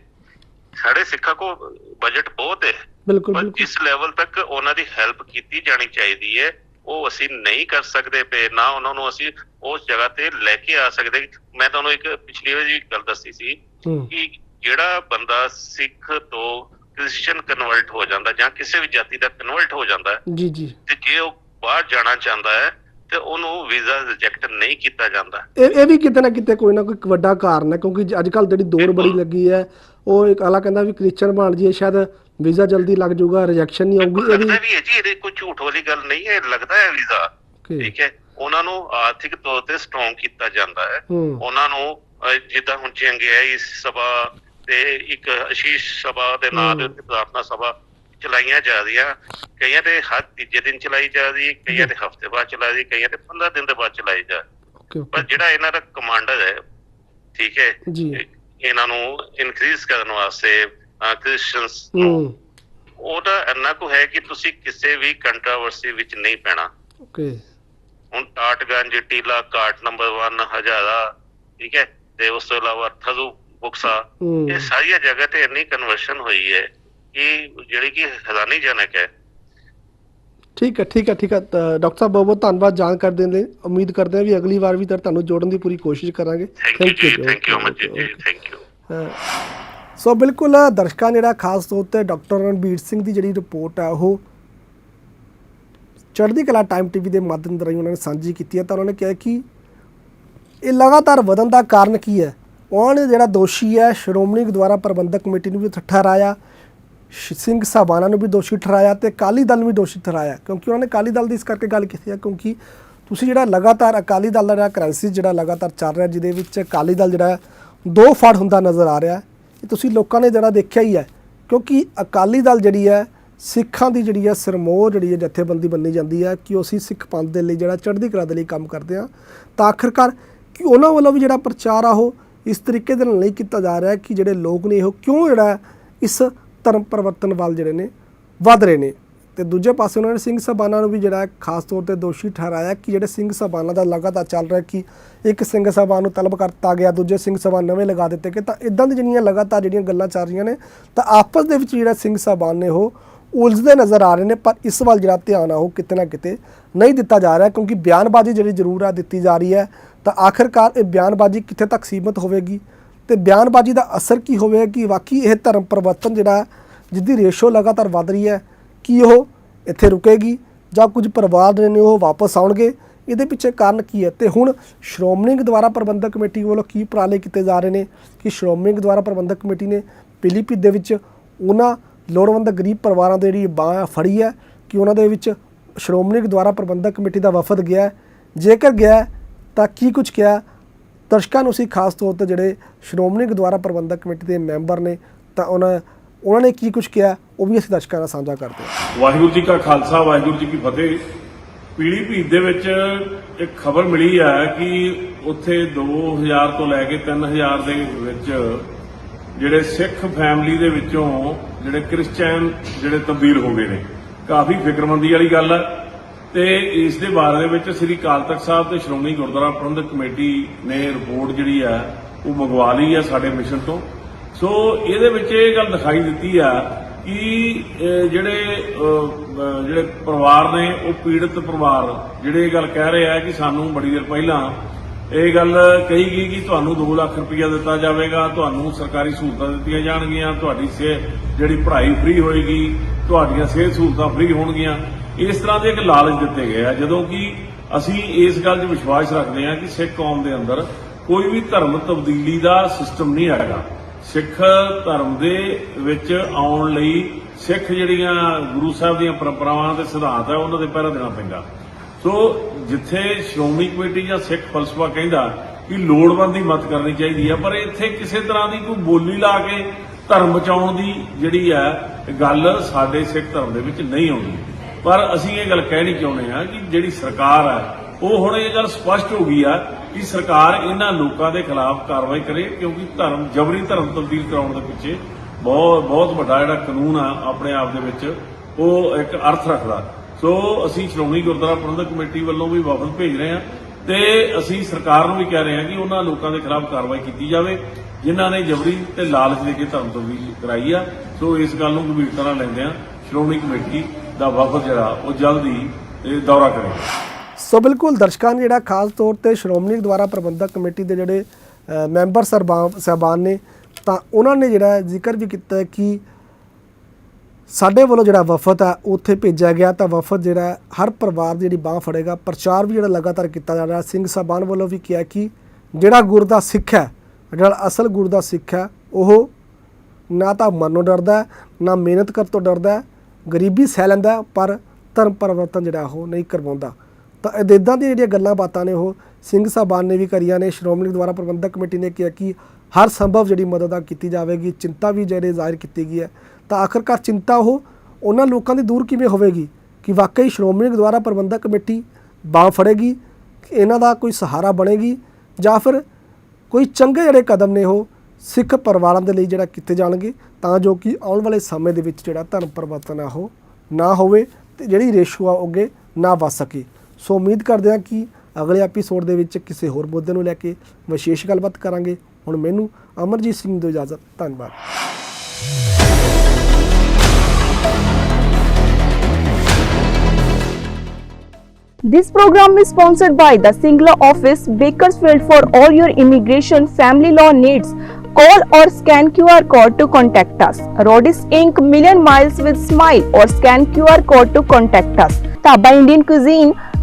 ਸਾਡੇ ਸਿੱਖਾਂ ਕੋ ਬਜਟ ਬਹੁਤ ਹੈ। ਬਿਲਕੁਲ ਬਿਲਕੁਲ। ਜਿਸ ਲੈਵਲ ਤੱਕ ਉਹਨਾਂ ਦੀ ਹੈਲਪ ਕੀਤੀ ਜਾਣੀ ਚਾਹੀਦੀ ਹੈ। ਉਹ ਅਸੀਂ ਨਹੀਂ ਕਰ ਸਕਦੇ ਪਏ ਨਾ ਉਹਨਾਂ ਨੂੰ ਅਸੀਂ ਉਸ ਜਗ੍ਹਾ ਤੇ ਲੈ ਕੇ ਆ ਸਕਦੇ। ਮੈਂ ਤੁਹਾਨੂੰ ਇੱਕ ਪਿਛਲੀ ਵਾਰੀ ਵੀ ਗੱਲ ਦੱਸੀ ਸੀ ਕਿ ਜਿਹੜਾ ਬੰਦਾ ਸਿੱਖ ਤੋਂ ਕ੍ਰਿਸਚੀਅਨ ਕਨਵਰਟ ਹੋ ਜਾਂਦਾ ਜਾਂ ਕਿਸੇ ਵੀ ਜਾਤੀ ਦਾ ਕਨਵਰਟ ਹੋ ਜਾਂਦਾ ਜੀ ਜੀ। ਤੇ ਜੇ ਉਹ ਬਾਹਰ ਜਾਣਾ ਚਾਹੁੰਦਾ ਹੈ ਤੇ ਉਹਨੂੰ ਵੀਜ਼ਾ ਰਿਜੈਕਟ ਨਹੀਂ ਕੀਤਾ ਜਾਂਦਾ। ਇਹ ਇਹ ਵੀ ਕਿਤੇ ਨਾ ਕਿਤੇ ਕੋਈ ਨਾ ਕੋਈ ਵੱਡਾ ਕਾਰਨ ਹੈ ਕਿਉਂਕਿ ਅੱਜ ਕੱਲ ਜਿਹੜੀ ਦੌੜ ਬੜੀ ਲੱਗੀ ਹੈ ਉਹ ਇੱਕ ਆਲਾ ਕਹਿੰਦਾ ਵੀ ਕ੍ਰਿਸਚਨ ਬਣ ਜੀਏ ਸ਼ਾਇਦ ਵੀਜ਼ਾ ਜਲਦੀ ਲੱਗ ਜਾਊਗਾ ਰਿਜੈਕਸ਼ਨ ਨਹੀਂ ਆਊਗੀ ਇਹ ਵੀ ਲੱਗਦਾ ਵੀ ਹੈ ਜੀ ਇਹਦੇ ਕੋਈ ਝੂਠ ਵਾਲੀ ਗੱਲ ਨਹੀਂ ਹੈ ਲੱਗਦਾ ਹੈ ਵੀਜ਼ਾ। ਠੀਕ ਹੈ ਉਹਨਾਂ ਨੂੰ ਆਰਥਿਕ ਤੌਰ ਤੇ ਸਟਰੋਂਗ ਕੀਤਾ ਜਾਂਦਾ ਹੈ। ਉਹਨਾਂ ਨੂੰ ਜਿੱਦਾਂ ਹੁਣ ਚੰਗਿਆਈ ਸਭਾ ਤੇ ਇੱਕ ਅਸ਼ੀਸ਼ ਸਭਾ ਦੇ ਨਾਂ ਦੇ ਉੱਤੇ ਪ੍ਰਾਰਥਨਾ ਸਭਾ ਚਲਾਈਆਂ ਜਾ ਰਹੀਆਂ। ਕਈਆਂ ਦੇ ਹਰ ਤੀਜੇ ਦਿਨ ਚਲਾਈ ਜਾ ਰਹੀ ਕਈਆਂ ਦੇ ਹਫ਼ਤੇ ਬਾਅਦ ਚਲਾਈ ਰਹੀ ਕਈਆਂ ਦੇ 15 ਦਿਨ ਦੇ ਬਾਅਦ ਚਲਾਈ ਜਾ ਪਰ ਜਿਹੜਾ ਇਹਨਾਂ ਦਾ ਕਮਾਂਡਰ ਹੈ ਠੀਕ ਹੈ ਜੀ। ਇਹ- ਇਹਨਾਂ ਨੂੰ ਇਨਕਰੀਜ਼ ਕਰਨ ਵਾਸਤੇ ਕ੍ਰਿਸਚੀਅਨਸ ਹੂੰ। ਉਹਦਾ ਇੰਨਾ ਕੁ ਹੈ ਕਿ ਤੁਸੀਂ ਕਿਸੇ ਵੀ ਕੰਟਰੋਵਰਸੀ ਵਿੱਚ ਨਹੀਂ ਪੈਣਾ। ਓਕੇ। ਹੁਣ ਟਾਟਗੰਜ ਟੀਲਾ ਕਾਟ ਨੰਬਰ 1 ਹਜ਼ਾਰਾ ਠੀਕ ਹੈ ਤੇ ਉਸ ਤੋਂ ਇਲਾਵਾ ਥਜ਼ੂ ਬੁਕਸਾ ਇਹ ਸਾਰੀਆਂ ਜਗ੍ਹਾ ਤੇ ਇੰਨੀ ਕਨਵਰਸ਼ਨ ਹੋਈ ਹੈ ਕਿ ਜਿਹੜੀ ਕਿ ਹੈਰਾਨੀਜਨਕ ਹੈ। ਠੀਕ ਹੈ ਠੀਕ ਹੈ ਠੀਕ ਹੈ। ਡਾਕਟਰ ਸਾਹਿਬ ਬਹੁਤ ਬਹੁਤ ਧੰਨਵਾਦ ਜਾਣਕਾਰੀ ਦੇਣ ਲਈ। ਉਮੀਦ ਕਰਦੇ ਹਾਂ ਵੀ ਅਗਲੀ ਵਾਰ ਵੀ ਤੁਹਾਨੂੰ ਜੋੜਨ ਦੀ ਪੂਰੀ ਕੋਸ਼ਿਸ਼ ਕਰਾਂਗੇ। ਥੈਂਕ ਯੂ ਥੈਂਕ ਯੂ ਜੀ okay. ਥੈਂਕ ਯੂ ਸੋ ਬਿਲਕੁਲ ਦਰਸ਼ਕਾਂ ਜਿਹੜਾ ਖਾਸ ਤੌਰ ਤੇ ਡਾਕਟਰ ਰਣਬੀਰ ਸਿੰਘ ਦੀ ਜਿਹੜੀ ਰਿਪੋਰਟ ਹੈ ਉਹ ਚੜ੍ਹਦੀ ਕਲਾ ਟਾਈਮ ਟੀਵੀ ਦੇ ਮਾਧਿਅਮ ਰਾਹੀਂ ਉਹਨਾਂ ਨੇ ਸਾਂਝੀ ਕੀਤੀ ਹੈ ਤਾਂ ਉਹਨਾਂ ਨੇ ਕਿਹਾ ਕਿ ਇਹ ਲਗਾਤਾਰ ਵਧਣ ਦਾ ਕਾਰਨ ਕੀ ਹੈ? ਉਹਨਾਂ ਨੇ ਜਿਹੜਾ ਦੋਸ਼ੀ ਹੈ? ਸ਼੍ਰੋਮਣੀ ਗੁਰਦੁਆਰਾ ਪ੍ਰਬੰਧਕ ਕਮੇਟੀ ਨੂੰ ਵੀ ਠਹਿਰਾਇਆ, ਸ਼- ਸਿੰਘ ਸਾਹਿਬਾਨਾ ਨੂੰ ਵੀ ਦੋਸ਼ੀ ਠਹਿਰਾਇਆ ਤੇ ਅਕਾਲੀ ਦਲ ਨੂੰ ਵੀ ਦੋਸ਼ੀ ਠਹਿਰਾਇਆ। ਕਿਉਂਕਿ ਉਹਨਾਂ ਨੇ ਅਕਾਲੀ ਦਲ ਦੀ ਇਸ ਕਰਕੇ ਗੱਲ ਕੀਤੀ ਹੈ ਕਿਉਂਕਿ ਤੁਸੀਂ ਜਿਹੜਾ ਲਗਾਤਾਰ ਅਕਾਲੀ ਦਲ ਦਾ ਜਿਹੜਾ ਕ੍ਰਾਈਸਿਸ ਜਿਹੜਾ ਲਗਾਤਾਰ ਚੱਲ ਰਿਹਾ, ਜਿਹਦੇ ਵਿੱਚ ਅਕਾਲੀ ਦਲ ਜਿਹੜਾ ਦੋ ਫੜ ਹੁੰਦਾ ਨਜ਼ਰ ਆ ਰਿਹਾ ਤੁਸੀਂ ਲੋਕਾਂ ਨੇ ਜਿਹੜਾ ਦੇਖਿਆ ਹੀ ਹੈ, ਕਿਉਂਕਿ ਅਕਾਲੀ ਦਲ ਜਿਹੜੀ ਹੈ, ਸਿੱਖਾਂ ਦੀ ਜਿਹੜੀ ਹੈ ਸਿਰਮੋਰ ਜਿਹੜੀ ਹੈ ਜਥੇਬੰਦੀ ਮੰਨੀ ਜਾਂਦੀ ਹੈ ਕਿ ਉਹ ਅਸੀਂ ਸਿੱਖ ਪੰਥ ਦੇ ਲਈ ਜਿਹੜਾ ਚੜ੍ਹਦੀ ਕਲਾ ਦੇ ਲਈ ਕੰਮ ਕਰਦੇ ਆ ਤਾਂ ਆਖਰਕਾਰ ਕਿ ਉਹਨਾਂ ਵੱਲੋਂ ਵੀ ਜਿਹੜਾ ਪ੍ਰਚਾਰ ਆ ਉਹ ਇਸ ਤਰੀਕੇ ਦੇ ਨਾਲ ਨਹੀਂ ਕੀਤਾ ਜਾ ਰਿਹਾ ਕਿ ਜਿਹੜੇ ਲੋਕ ਨੇ ਉਹ ਕਿਉਂ ਜਿਹੜਾ ਇਸ ਧਰਮ ਪਰਿਵਰਤਨ ਵੱਲ ਜਿਹੜੇ ਨੇ ਵੱਧ ਰਹੇ ਨੇ। ਤੇ ਦੂਜੇ ਪਾਸੇ ਉਹਨਾਂ ਨੇ ਸਿੰਘ ਸਭਾਨਾ ਨੂੰ ਵੀ ਜਿਹੜਾ ਖਾਸ ਤੌਰ ਤੇ ਦੋਸ਼ੀ ਠਹਿਰਾਇਆ ਕਿ ਜਿਹੜੇ ਸਿੰਘ ਸਭਾਨਾ ਦਾ ਲਗਾਤਾਰ ਚੱਲ ਰਿਹਾ ਕਿ ਇੱਕ ਸਿੰਘ ਸਭਾ ਨੂੰ ਤਲਬ ਕਰਤਾ ਗਿਆ, ਦੂਜੇ ਸਿੰਘ ਸਭਾ ਨਵੇਂ ਲਗਾ ਦਿੱਤੇ ਕਿ ਤਾਂ ਇਦਾਂ ਦੀ ਜਿਹੜੀਆਂ ਲਗਾਤਾਰ ਜਿਹੜੀਆਂ ਗੱਲਾਂ ਚੱਲ ਰਹੀਆਂ ਨੇ, ਤਾਂ ਆਪਸ ਦੇ ਵਿੱਚ ਜਿਹੜਾ ਸਿੰਘ ਸਭਾ ਨੇ ਉਹ ਉਲਝਦੇ ਨਜ਼ਰ ਆ ਰਹੇ ਨੇ, ਪਰ ਇਸ ਵੱਲ ਜਿਹੜਾ ਧਿਆਨ ਆ ਉਹ ਕਿਤੇ ਨਾ ਕਿਤੇ ਨਹੀਂ ਦਿੱਤਾ ਜਾ ਰਿਹਾ, ਕਿਉਂਕਿ ਬਿਆਨਬਾਜ਼ੀ ਜਿਹੜੀ ਜ਼ਰੂਰ ਆ ਦਿੱਤੀ ਜਾ ਰਹੀ ਹੈ, ਤਾਂ ਆਖਰਕਾਰ ਇਹ ਬਿਆਨਬਾਜ਼ੀ ਕਿੱਥੇ ਤੱਕ ਸੀਮਤ ਹੋਵੇਗੀ? ਤੇ ਬਿਆਨਬਾਜ਼ੀ ਦਾ ਅਸਰ ਕੀ ਹੋਵੇਗਾ? ਕਿ ਵਾਕਈ ਇਹ ਧਰਮ ਪਰਿਵਰਤਨ ਜਿਹੜਾ ਜਿੱਦੀ ਰੇਸ਼ੋ ਲਗਾਤਾਰ ਵੱਧ ਰਹੀ ਹੈ ਕੀ ਉਹ ਇੱਥੇ ਰੁਕੇਗੀ ਜਾਂ ਕੁਝ ਪਰਿਵਾਰ ਜਿਹੜੇ ਨੇ ਉਹ ਵਾਪਸ ਆਉਣਗੇ? ਇਹਦੇ ਪਿੱਛੇ ਕਾਰਨ ਕੀ ਹੈ? ਤੇ ਹੁਣ ਸ਼੍ਰੋਮਣੀ ਗੁਰਦੁਆਰਾ ਪ੍ਰਬੰਧਕ ਕਮੇਟੀ ਵੱਲੋਂ ਕੀ ਉਪਰਾਲੇ ਕੀਤੇ ਜਾ ਰਹੇ ਨੇ ਕਿ ਸ਼੍ਰੋਮਣੀ ਗੁਰਦੁਆਰਾ ਪ੍ਰਬੰਧਕ ਕਮੇਟੀ ਨੇ ਪੀਲੀਭੀਤ ਦੇ ਵਿੱਚ ਉਹਨਾਂ ਲੋੜਵੰਦ ਗਰੀਬ ਪਰਿਵਾਰਾਂ ਦੇ ਜਿਹੜੀ ਬਾਂਹ ਫੜੀ ਹੈ ਕਿ ਉਹਨਾਂ ਦੇ ਵਿੱਚ ਸ਼੍ਰੋਮਣੀ ਗੁਰਦੁਆਰਾ ਪ੍ਰਬੰਧਕ ਕਮੇਟੀ ਦਾ ਵਫਦ ਗਿਆ ਜੇਕਰ ਗਿਆ ਤਾਂ ਕੀ ਕੁਝ ਕਿਹਾ? ਦਰਸ਼ਕਾਂ ਨੂੰ ਅਸੀਂ ਖਾਸ ਤੌਰ ਤੇ ਜਿਹੜੇ ਸ਼੍ਰੋਮਣੀ ਗੁਰਦੁਆਰਾ ਪ੍ਰਬੰਧਕ ਕਮੇਟੀ ਦੇ ਮੈਂਬਰ ਨੇ, ਤਾਂ ਉਹਨਾਂ ਉਹਨਾਂ ਨੇ ਕੀ ਕੁਝ ਕਿਹਾ, ਉਹ ਵੀ ਅਸੀਂ ਦਰਸ਼ਕਾਂ ਨਾਲ ਸਾਂਝਾ ਕਰਦੇ ਹਾਂ। ਵਾਹਿਗੁਰੂ ਜੀ ਕਾ ਖਾਲਸਾ, ਵਾਹਿਗੁਰੂ ਜੀ ਕੀ ਫਤਿਹ। ਪੀੜੀ ਭੀਤ ਦੇ ਵਿੱਚ ਇੱਕ ਖਬਰ ਮਿਲੀ ਹੈ ਕਿ ਉੱਥੇ 2000 ਤੋਂ ਲੈ ਕੇ 3000 ਦੇ ਵਿੱਚ ਜਿਹੜੇ ਸਿੱਖ ਫੈਮਿਲੀ ਦੇ ਵਿੱਚੋਂ ਜਿਹੜੇ ਕ੍ਰਿਸਚੀਅਨ ਜਿਹੜੇ ਤਬਦੀਲ ਹੋ ਗਏ ਨੇ। ਕਾਫੀ ਫਿਕਰਮੰਦੀ ਵਾਲੀ ਗੱਲ ਹੈ। ਤੇ ਇਸ ਦੇ ਬਾਰੇ ਦੇ ਵਿੱਚ ਸ੍ਰੀ ਅਕਾਲ ਤਖਤ ਸਾਹਿਬ ਤੇ ਸ਼੍ਰੋਮਣੀ ਗੁਰਦੁਆਰਾ ਪ੍ਰਬੰਧਕ ਕਮੇਟੀ ਨੇ ਰਿਪੋਰਟ ਜਿਹੜੀ ਹੈ, ਉਹ ਮੰਗਵਾ ਲਈ ਹੈ ਸਾਡੇ ਮਿਸ਼ਨ ਤੋਂ। ਸੋ ਇਹਦੇ ਵਿੱਚ ਇਹ ਗੱਲ ਦਿਖਾਈ ਦਿੱਤੀ ਆ ਕਿ ਜਿਹੜੇ ਜਿਹੜੇ ਪਰਿਵਾਰ ਨੇ, ਉਹ ਪੀੜਤ ਪਰਿਵਾਰ, ਜਿਹੜੇ ਇਹ ਗੱਲ ਕਹਿ ਰਹੇ ਆ ਕਿ ਸਾਨੂੰ ਬੜੀ ਦੇਰ ਪਹਿਲਾਂ ਇਹ ਗੱਲ ਕਹੀ ਗਈ ਕਿ ਤੁਹਾਨੂੰ 2 ਲੱਖ ਰੁਪਇਆ ਦਿੱਤਾ ਜਾਵੇਗਾ, ਤੁਹਾਨੂੰ ਸਰਕਾਰੀ ਸਹੂਲਤਾਂ ਦਿੱਤੀਆਂ ਜਾਣਗੀਆਂ, ਤੁਹਾਡੀ ਸਿਹਤ, ਜਿਹੜੀ ਪੜ੍ਹਾਈ ਫ੍ਰੀ ਹੋਏਗੀ, ਤੁਹਾਡੀਆਂ ਸਿਹਤ ਸਹੂਲਤਾਂ ਫ੍ਰੀ ਹੋਣਗੀਆਂ। ਇਸ ਤਰ੍ਹਾਂ ਦੇ ਇੱਕ ਲਾਲਚ ਦਿੱਤੇ ਗਏ ਆ, ਜਦੋਂ ਕਿ ਅਸੀਂ ਇਸ ਗੱਲ 'ਚ ਵਿਸ਼ਵਾਸ ਰੱਖਦੇ ਹਾਂ ਕਿ ਸਿੱਖ ਕੌਮ ਦੇ ਅੰਦਰ ਕੋਈ ਵੀ ਧਰਮ ਤਬਦੀਲੀ ਦਾ ਸਿਸਟਮ ਨਹੀਂ ਆਏਗਾ ਸਿੱਖ ਧਰਮ ਦੇ ਵਿੱਚ ਆਉਣ ਲਈ ਸਿੱਖ ਜਿਹੜੀਆਂ ਗੁਰੂ ਸਾਹਿਬ ਦੀਆਂ ਪਰੰਪਰਾਵਾਂ ਤੇ ਸਿਧਾਂਤ ਹੈ ਉਹਨਾਂ ਦੇ ਪਹਿਰਾ ਦੇਣਾ ਪੈਂਦਾ। ਸੋ ਜਿੱਥੇ ਸ਼੍ਰੋਮਣੀ ਕਮੇਟੀ ਜਾਂ ਸਿੱਖ ਫਲਸਫਾ ਕਹਿੰਦਾ ਕਿ ਲੋੜਵੰਦ ਦੀ ਮਦਦ ਕਰਨੀ ਚਾਹੀਦੀ ਹੈ ਪਰ ਇੱਥੇ ਕਿਸੇ ਤਰ੍ਹਾਂ ਦੀ ਕੋਈ ਬੋਲੀ ਲਾ ਕੇ ਧਰਮ ਬਚਾਉਣ ਦੀ ਜਿਹੜੀ ਹੈ ਗੱਲ ਸਾਡੇ ਸਿੱਖ ਧਰਮ ਦੇ ਵਿੱਚ ਨਹੀਂ ਆਉਂਦੀ। ਪਰ ਅਸੀਂ ਇਹ ਗੱਲ ਕਹਿਣੀ ਚਾਹੁੰਦੇ ਹਾਂ ਕਿ ਜਿਹੜੀ ਸਰਕਾਰ ਹੈ ਉਹ ਹੁਣ ਇਹ ਗੱਲ ਸਪਸ਼ਟ ਹੋ ਗਈ ਆ ਕਿ ਸਰਕਾਰ ਇਹਨਾਂ ਲੋਕਾਂ ਦੇ ਖਿਲਾਫ ਕਾਰਵਾਈ ਕਰੇ, ਕਿਉਂਕਿ ਧਰਮ, ਜਬਰੀ ਧਰਮ ਤਬਦੀਲ ਕਰਾਉਣ ਦੇ ਪਿੱਛੇ ਬਹੁਤ ਬਹੁਤ ਵੱਡਾ ਜਿਹੜਾ ਕਾਨੂੰਨ ਆ ਆਪਣੇ ਆਪ ਦੇ ਵਿੱਚ, ਉਹ ਇੱਕ ਅਰਥ ਰੱਖਦਾ। ਸੋ ਅਸੀਂ ਸ਼੍ਰੋਮਣੀ ਗੁਰਦੁਆਰਾ ਪ੍ਰਬੰਧਕ ਕਮੇਟੀ ਵੱਲੋਂ ਵੀ ਵਫਦ ਭੇਜ ਰਹੇ ਹਾਂ ਤੇ ਅਸੀਂ ਸਰਕਾਰ ਨੂੰ ਵੀ ਕਹਿ ਰਹੇ ਹਾਂ ਕਿ ਉਹਨਾਂ ਲੋਕਾਂ ਦੇ ਖਿਲਾਫ ਕਾਰਵਾਈ ਕੀਤੀ ਜਾਵੇ, ਜਿਨ੍ਹਾਂ ਨੇ ਜਬਰੀ ਤੇ ਲਾਲਚ ਦੇ ਕੇ ਧਰਮ ਤਬਦੀਲ ਕਰਾਈ ਆ। ਸੋ ਇਸ ਗੱਲ ਨੂੰ ਗੰਭੀਰਤਾ ਨਾਲ ਲੈਂਦੇ ਆ ਸ਼੍ਰੋਮਣੀ ਕਮੇਟੀ ਦਾ ਵਫਦ ਜਿਹੜਾ, ਉਹ ਜਲਦੀ ਇਹ ਦੌਰਾ ਕਰੇਗਾ। ਸੋ ਬਿਲਕੁਲ ਦਰਸ਼ਕਾਂ ਨੇ ਜਿਹੜਾ ਖਾਸ ਤੌਰ ਤੇ ਸ਼੍ਰੋਮਣੀ ਦੁਆਰਾ ਪ੍ਰਬੰਧਕ ਕਮੇਟੀ ਦੇ ਜਿਹੜੇ ਮੈਂਬਰ ਸਰਬਾ- ਸਾਹਿਬਾਨ ਨੇ, ਤਾਂ ਉਹਨਾਂ ਨੇ ਜਿਹੜਾ ਜ਼ਿਕਰ ਵੀ ਕੀਤਾ ਕਿ ਸਾਡੇ ਵੱਲੋਂ ਜਿਹੜਾ ਵਫਦ ਆ, ਉੱਥੇ ਭੇਜਿਆ ਗਿਆ ਤਾਂ ਵਫਦ ਜਿਹੜਾ ਹਰ ਪਰਿਵਾਰ ਦੀ ਜਿਹੜੀ ਬਾਹ ਫੜੇਗਾ। ਪ੍ਰਚਾਰ ਵੀ ਜਿਹੜਾ ਲਗਾਤਾਰ ਕੀਤਾ ਜਾ ਰਿਹਾ। ਸਿੰਘ ਸਾਹਿਬਾਨ ਵੱਲੋਂ ਵੀ ਕਿਹਾ ਕਿ ਜਿਹੜਾ ਗੁਰ ਦਾ ਸਿੱਖ ਹੈ, ਜਿਹੜਾ ਅਸਲ ਗੁਰ ਦਾ ਸਿੱਖ ਹੈ, ਉਹ ਨਾ ਤਾਂ ਮਨੋਂ ਡਰਦਾ ਨਾ ਮਿਹਨਤ ਕਰ ਤੋਂ ਡਰਦਾ ਗਰੀਬੀ ਸਹਿ ਲੈਂਦਾ ਪਰ ਧਰਮ ਪਰਿਵਰਤਨ ਜਿਹੜਾ ਉਹ ਨਹੀਂ ਕਰਵਾਉਂਦਾ। ਤਾਂ ਇਦਾਂ ਦੀਆਂ ਜਿਹੜੀਆਂ ਗੱਲਾਂ ਬਾਤਾਂ ਨੇ ਉਹ ਸਿੰਘ ਸਾਹਿਬਾਨ ਨੇ ਵੀ ਕਰੀਆਂ ਨੇ, ਸ਼੍ਰੋਮਣੀ ਦੁਆਰਾ ਪ੍ਰਬੰਧਕ ਕਮੇਟੀ ਨੇ ਕਿਹਾ ਕਿ ਹਰ ਸੰਭਵ ਜਿਹੜੀ ਮਦਦ ਆ ਕੀਤੀ ਜਾਵੇਗੀ, ਚਿੰਤਾ ਵੀ ਜਿਹੜੇ ਜ਼ਾਹਿਰ ਕੀਤੀ ਗਈ ਹੈ, ਤਾਂ ਆਖਰਕਾਰ ਚਿੰਤਾ ਉਹ ਉਹਨਾਂ ਲੋਕਾਂ ਦੀ ਦੂਰ ਕਿਵੇਂ ਹੋਵੇਗੀ ਕਿ ਵਾਕਈ ਸ਼੍ਰੋਮਣੀ ਦੁਆਰਾ ਪ੍ਰਬੰਧਕ ਕਮੇਟੀ ਬਾਂਹ ਫੜੇਗੀ, ਇਹਨਾਂ ਦਾ ਕੋਈ ਸਹਾਰਾ ਬਣੇਗੀ ਜਾਂ ਫਿਰ ਕੋਈ ਚੰਗੇ ਜਿਹੜੇ ਕਦਮ ਨੇ ਉਹ ਸਿੱਖ ਪਰਿਵਾਰਾਂ ਦੇ ਲਈ ਜਿਹੜਾ ਕੀਤੇ ਜਾਣਗੇ, ਤਾਂ ਜੋ ਕਿ ਆਉਣ ਵਾਲੇ ਸਮੇਂ ਦੇ ਵਿੱਚ ਜਿਹੜਾ ਧਰਮ ਪਰਿਵਰਤਨ ਆ ਉਹ ਨਾ ਹੋਵੇ ਤੇ ਜਿਹੜੀ ਰੇਸ਼ੋ ਆ ਉਹ ਅੱਗੇ ਨਾ ਵੱਧ ਸਕੇ। ਸੋ ਉਮੀਦ ਕਰਦੇ ਹਾਂ ਕਿ ਅਗਲੇ ਐਪੀਸੋਡ ਦੇ ਵਿੱਚ ਕਿਸੇ ਹੋਰ ਮੁੱਦੇ ਨੂੰ ਲੈ ਕੇ ਵਿਸ਼ੇਸ਼ ਗੱਲਬਾਤ ਕਰਾਂਗੇ ਹੁਣ ਮੈਨੂੰ ਅਮਰਜੀਤ ਸਿੰਘ ਨੂੰ ਦਿਓ ਇਜਾਜ਼ਤ ਧੰਨਵਾਦ This program is sponsored by the Singla office, Bakersfield for all your immigration family law needs. Call or scan QR code to contact us. Rodis Inc. Million Miles with Smile or scan QR code to contact us. Taba Indian Cuisine,